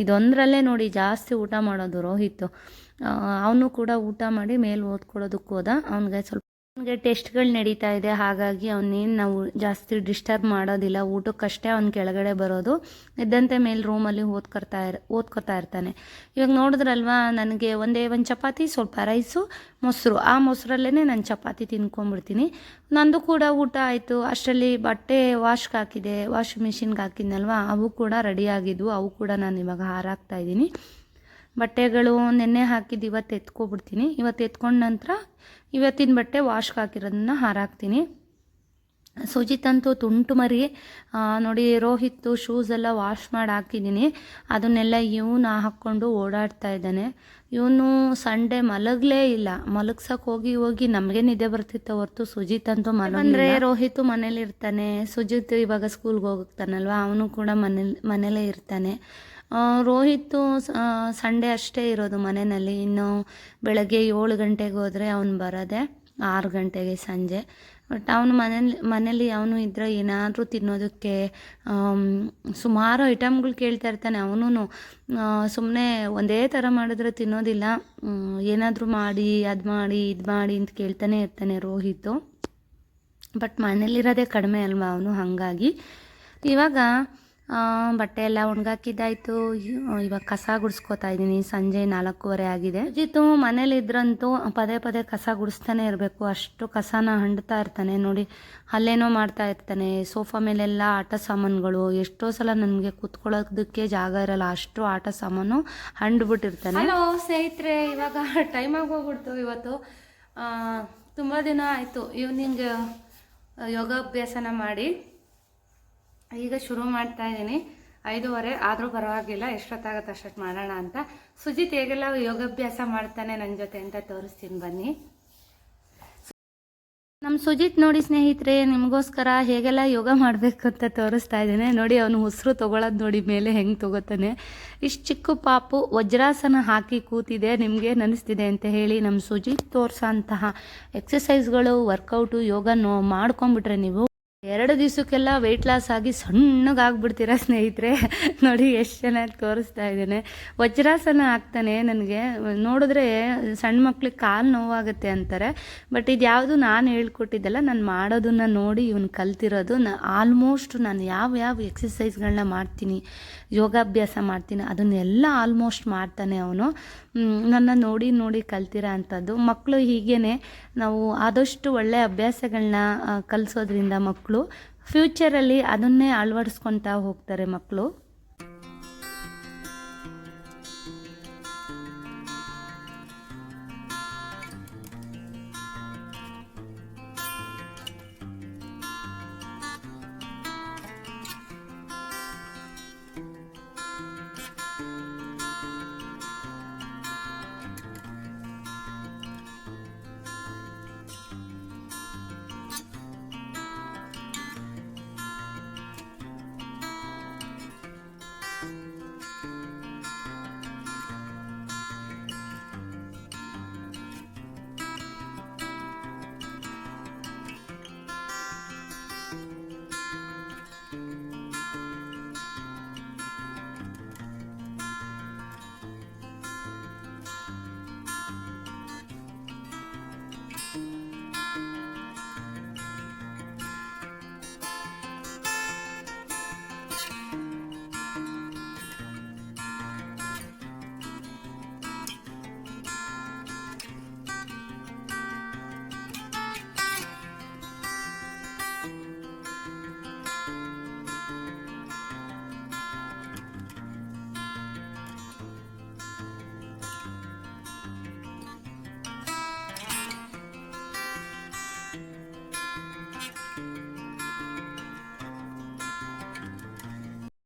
S2: ಇದೊಂದರಲ್ಲೇ ನೋಡಿ ಜಾಸ್ತಿ ಊಟ ಮಾಡೋದು ರೋಹಿತ್ ಅವನು ಕೂಡ ಊಟ ಮಾಡಿ ಮೇಲೆ ಓದ್ಕೊಳ್ಳೋದಕ್ಕೆ ಹೋದ. ಅವನಿಗೆ ಸ್ವಲ್ಪ ಅವನಿಗೆ ಟೆಸ್ಟ್ಗಳು ನಡೀತಾ ಇದೆ. ಹಾಗಾಗಿ ಅವನೇನು ನಾವು ಜಾಸ್ತಿ ಡಿಸ್ಟರ್ಬ್ ಮಾಡೋದಿಲ್ಲ. ಊಟಕ್ಕಷ್ಟೇ ಅವ್ನು ಕೆಳಗಡೆ ಬರೋದು. ಇದ್ದಂತೆ ಮೇಲೆ ರೂಮಲ್ಲಿ ಓದ್ಕೊತಾ ಇರ್ ಓದ್ಕೊತಾ ಇರ್ತಾನೆ. ಇವಾಗ ನೋಡಿದ್ರಲ್ವಾ, ನನಗೆ ಒಂದೇ ಒಂದು ಚಪಾತಿ, ಸ್ವಲ್ಪ ರೈಸು, ಮೊಸರು. ಆ ಮೊಸರಲ್ಲೇ ನಾನು ಚಪಾತಿ ತಿನ್ಕೊಂಡ್ಬಿಡ್ತೀನಿ ನಂದು ಕೂಡ ಊಟ ಆಯಿತು. ಅಷ್ಟರಲ್ಲಿ ಬಟ್ಟೆ ವಾಶ್ಗೆ ಹಾಕಿದೆ, ವಾಷಿಂಗ್ ಮಿಷಿನ್ಗೆ ಹಾಕಿದ್ನಲ್ವಾ, ಅವು ಕೂಡ ರೆಡಿ ಆಗಿದ್ವು. ಅವು ಕೂಡ ನಾನು ಇವಾಗ ಹಾರಾಕ್ತಾ ಇದ್ದೀನಿ. ಬಟ್ಟೆಗಳು ನೆನ್ನೆ ಹಾಕಿದ್ದು ಇವತ್ತು ಎತ್ಕೊಬಿಡ್ತೀನಿ. ಇವತ್ತು ಎತ್ಕೊಂಡ ನಂತರ ಇವತ್ತಿನ ಬಟ್ಟೆ ವಾಶ್ಗೆ ಹಾಕಿರೋದನ್ನ ಹಾರಾಕ್ತೀನಿ. ಸುಜಿತ್ ಅಂತೂ ತುಂಟು ಮರಿ ನೋಡಿ ರೋಹಿತ್ ಶೂಸ್ ಎಲ್ಲ ವಾಶ್ ಮಾಡಿ ಹಾಕಿದ್ದೀನಿ. ಅದನ್ನೆಲ್ಲ ಇವನು ಹಾಕ್ಕೊಂಡು ಓಡಾಡ್ತಾ ಇದ್ದಾನೆ. ಇವನು ಸಂಡೇ ಮಲಗಲೇ ಇಲ್ಲ. ಮಲಗ್ಸಕ್ಕೆ ಹೋಗಿ ಹೋಗಿ ನಮಗೆ ನಿದ್ದೆ ಬರ್ತಿತ್ತು ಹೊರತು ಸುಜಿತ್ ಅಂತೂ ಮಲಗಂದ್ರೆ ರೋಹಿತ್ ಮನೇಲಿ ಇರ್ತಾನೆ ಸುಜಿತ್ ಇವಾಗ ಸ್ಕೂಲ್ಗೆ ಹೋಗ್ತಾನಲ್ವ? ಅವನು ಕೂಡ ಮನೇಲಿ ಮನೇಲೇ ಇರ್ತಾನೆ. ಆ, ರೋಹಿತ್ತು ಸಂಡೇ ಅಷ್ಟೇ ಇರೋದು ಮನೆಯಲ್ಲಿ. ಇನ್ನು ಬೆಳಗ್ಗೆ ಏಳು ಗಂಟೆಗೆ ಹೋದರೆ ಅವನು ಬರೋದೆ ಆರು ಗಂಟೆಗೆ ಸಂಜೆ. ಬಟ್ ಅವನು ಮನೇಲಿ ಮನೇಲಿ ಅವನು ಇದ್ದರೆ ಏನಾದರೂ ತಿನ್ನೋದಕ್ಕೆ ಸುಮಾರು ಐಟಮ್ಗಳು ಕೇಳ್ತಾ ಇರ್ತಾನೆ ಅವನು ಸುಮ್ಮನೆ ಒಂದೇ ಥರ ಮಾಡಿದ್ರೆ ತಿನ್ನೋದಿಲ್ಲ. ಏನಾದರೂ ಮಾಡಿ ಅದು ಮಾಡಿ ಇದು ಮಾಡಿ ಅಂತ ಕೇಳ್ತಾನೆ ಇರ್ತಾನೆ ರೋಹಿತು ಬಟ್ ಮನೇಲಿರೋದೇ ಕಡಿಮೆ ಅಲ್ವಾ ಅವನು ಹಾಗಾಗಿ. ಇವಾಗ ಬಟ್ಟೆ ಎಲ್ಲ ಒಣಗಾಕಿದ್ದಾಯ್ತು. ಇವಾಗ ಕಸ ಗುಡಿಸ್ಕೊತಾ ಇದ್ದೀನಿ. ಸಂಜೆ ನಾಲ್ಕೂವರೆ ಆಗಿದೆ. ಅಜಿತು ಮನೇಲಿದ್ರಂತೂ ಪದೇ ಪದೇ ಕಸ ಗುಡಿಸ್ತಾನೆ ಇರಬೇಕು. ಅಷ್ಟು ಕಸನ ಹಂಡ್ತಾ ಇರ್ತಾನೆ. ನೋಡಿ, ಅಲ್ಲೇನೋ ಮಾಡ್ತಾ ಇರ್ತಾನೆ. ಸೋಫಾ ಮೇಲೆಲ್ಲ ಆಟ ಸಾಮಾನುಗಳು. ಎಷ್ಟೋ ಸಲ ನನಗೆ ಕೂತ್ಕೊಳ್ಳೋದಕ್ಕೆ ಜಾಗ ಇರಲ್ಲ. ಅಷ್ಟು ಆಟ ಸಾಮಾನು ಹಂಡ್ಬಿಟ್ಟಿರ್ತಾನೆ.
S1: ಹಲೋ ಸ್ನೇಹಿತರೆ, ಇವಾಗ ಟೈಮ್ ಆಗೋಗ್ಬಿಡ್ತು ಇವತ್ತು. ತುಂಬ ದಿನ ಆಯಿತು. ಈವ್ನಿಂಗ್ ಯೋಗಾಭ್ಯಾಸನ ಮಾಡಿ. ಈಗ ಶುರು ಮಾಡ್ತಾ ಇದ್ದೀನಿ. ಐದೂವರೆ, ಆದರೂ ಪರವಾಗಿಲ್ಲ, ಎಷ್ಟೊತ್ತಾಗುತ್ತೆ ಅಷ್ಟೊತ್ತು ಮಾಡೋಣ ಅಂತ. ಸುಜಿತ್ ಹೇಗೆಲ್ಲ ಯೋಗಾಭ್ಯಾಸ ಮಾಡ್ತಾನೆ ನನ್ನ ಜೊತೆ ಅಂತ ತೋರಿಸ್ತೀನಿ ಬನ್ನಿ.
S2: ನಮ್ಮ ಸುಜಿತ್ ನೋಡಿ ಸ್ನೇಹಿತರೆ, ನಿಮಗೋಸ್ಕರ ಹೇಗೆಲ್ಲ ಯೋಗ ಮಾಡಬೇಕು ಅಂತ ತೋರಿಸ್ತಾ ಇದ್ದೇನೆ. ನೋಡಿ, ಅವನು ಉಸಿರು ತೊಗೊಳೋದು ನೋಡಿ, ಮೇಲೆ ಹೆಂಗೆ ತೊಗೋತಾನೆ. ಇಷ್ಟು ಚಿಕ್ಕ ಪಾಪು, ವಜ್ರಾಸನ ಹಾಕಿ ಕೂತಿದೆ. ನಿಮಗೆ ನನಸ್ತಿದೆ ಅಂತ ಹೇಳಿ ನಮ್ಮ ಸುಜಿತ್ ತೋರಿಸೋ ಅಂತಹ ಎಕ್ಸಸೈಸ್ಗಳು ವರ್ಕೌಟು ಯೋಗ ನೋ ನೀವು ಎರಡು ದಿವಸಕ್ಕೆಲ್ಲ ವೆಯ್ಟ್ ಲಾಸ್ ಆಗಿ ಸಣ್ಣಗಾಗ್ಬಿಡ್ತೀರ ಸ್ನೇಹಿತರೆ? ನೋಡಿ ಎಷ್ಟು ಚೆನ್ನಾಗಿ ತೋರಿಸ್ತಾ ಇದ್ದೇನೆ. ವಜ್ರಾಸನ ಆಗ್ತಾನೆ ನನಗೆ. ನೋಡಿದ್ರೆ ಸಣ್ಣ ಮಕ್ಳಿಗೆ ಕಾಲು ನೋವಾಗುತ್ತೆ ಅಂತಾರೆ. ಬಟ್ ಇದು ಯಾವುದು ನಾನು ಹೇಳ್ಕೊಟ್ಟಿದ್ದಲ್ಲ, ನಾನು ಮಾಡೋದನ್ನ ನೋಡಿ ಇವನು ಕಲ್ತಿರೋದು. ನಾ ಆಲ್ಮೋಸ್ಟ್ ನಾನು ಯಾವ ಯಾವ ಎಕ್ಸಸೈಸ್ಗಳನ್ನ ಮಾಡ್ತೀನಿ ಯೋಗಾಭ್ಯಾಸ ಮಾಡ್ತೀನಿ. ಅದನ್ನೆಲ್ಲ ಆಲ್ಮೋಸ್ಟ್ ಮಾಡ್ತಾನೆ ಅವನು. ನನ್ನ ನೋಡಿ ನೋಡಿ ಕಲ್ತಿರೋ ಅಂಥದ್ದು ಮಕ್ಕಳು ಹೀಗೇ ನಾವು ಆದಷ್ಟು ಒಳ್ಳೆಯ ಅಭ್ಯಾಸಗಳನ್ನ ಕಲಿಸೋದ್ರಿಂದ ಮಕ್ಕಳು ಫ್ಯೂಚರಲ್ಲಿ ಅದನ್ನೇ ಅಳವಡಿಸ್ಕೊತಾ ಹೋಗ್ತಾರೆ ಮಕ್ಕಳು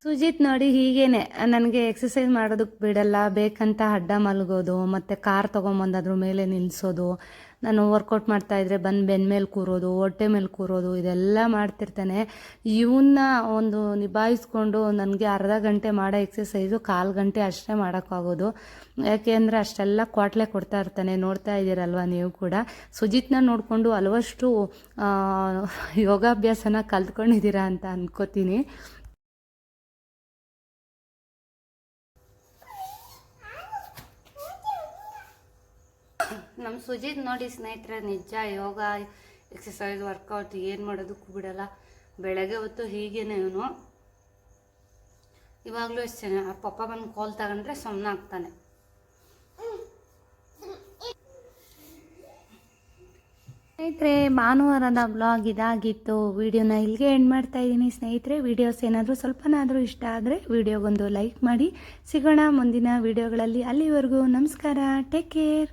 S2: ಸುಜಿತ್ ನೋಡಿ ಹೀಗೇನೆ, ನನಗೆ ಎಕ್ಸಸೈಸ್ ಮಾಡೋದಕ್ಕೆ ಬಿಡಲ್ಲ, ಬೇಕಂತ ಅಡ್ಡ ಮಲಗೋದು, ಮತ್ತು ಕಾರ್ ತೊಗೊಂಬಂದು ಅದ್ರ ಮೇಲೆ ನಿಲ್ಲಿಸೋದು ನಾನು ವರ್ಕೌಟ್ ಮಾಡ್ತಾ ಇದ್ರೆ ಬಂದು ಬೆನ್ನ ಮೇಲೆ ಕೂರೋದು, ಹೊಟ್ಟೆ ಮೇಲೆ ಕೂರೋದು, ಇದೆಲ್ಲ ಮಾಡ್ತಿರ್ತಾನೆ. ಇವನ್ನ ಒಂದು ನಿಭಾಯಿಸ್ಕೊಂಡು ನನಗೆ ಅರ್ಧ ಗಂಟೆ ಮಾಡೋ ಎಕ್ಸಸೈಸು ಕಾಲು ಗಂಟೆ ಅಷ್ಟೇ ಮಾಡೋಕ್ಕಾಗೋದು. ಯಾಕೆ ಅಂದರೆ ಅಷ್ಟೆಲ್ಲ ಕ್ವಾಟ್ಲೆ ಕೊಡ್ತಾ ಇರ್ತಾನೆ, ನೋಡ್ತಾ ಇದ್ದೀರಲ್ವ ನೀವು ಕೂಡ. ಸುಜಿತ್ನ ನೋಡಿಕೊಂಡು ಹಲವಷ್ಟು ಯೋಗಾಭ್ಯಾಸನ ಕಲ್ತ್ಕೊಂಡಿದ್ದೀರಾ ಅಂತ ಅನ್ಕೋತೀನಿ.
S1: ನಮ್ಮ ಸುಜಿತ್ ನೋಡಿ ಸ್ನೇಹಿತರೆ, ನಿಜ ಯೋಗ ಎಕ್ಸಸೈಸ್ ವರ್ಕೌಟ್ ಏನು ಮಾಡೋದಕ್ಕೂ ಬಿಡಲ್ಲ. ಬೆಳಗ್ಗೆ ಹೊತ್ತು ಹೀಗೇನೆ ಇವನು. ಇವಾಗಲೂ ಅಷ್ಟೇ ಅವ್ರ ಪಪ್ಪ ಬಂದು ಕೋಲ್ ತಗೊಂಡ್ರೆ ಸುಮ್ಮನೆ ಆಗ್ತಾನೆ.
S2: ಸ್ನೇಹಿತರೆ, ಭಾನುವಾರದ ಬ್ಲಾಗ್ ಇದಾಗಿತ್ತು. ವಿಡಿಯೋನ ಇಲ್ಲಿಗೆ ಎಂಡ್ ಮಾಡ್ತಾ ಇದ್ದೀನಿ. ಸ್ನೇಹಿತರೆ ವಿಡಿಯೋಸ್ ಏನಾದರೂ ಸ್ವಲ್ಪನಾದರೂ ಇಷ್ಟ ಆದರೆ ವಿಡಿಯೋಗೊಂದು ಲೈಕ್ ಮಾಡಿ. ಸಿಗೋಣ ಮುಂದಿನ ವಿಡಿಯೋಗಳಲ್ಲಿ ಅಲ್ಲಿವರೆಗೂ ನಮಸ್ಕಾರ. Take care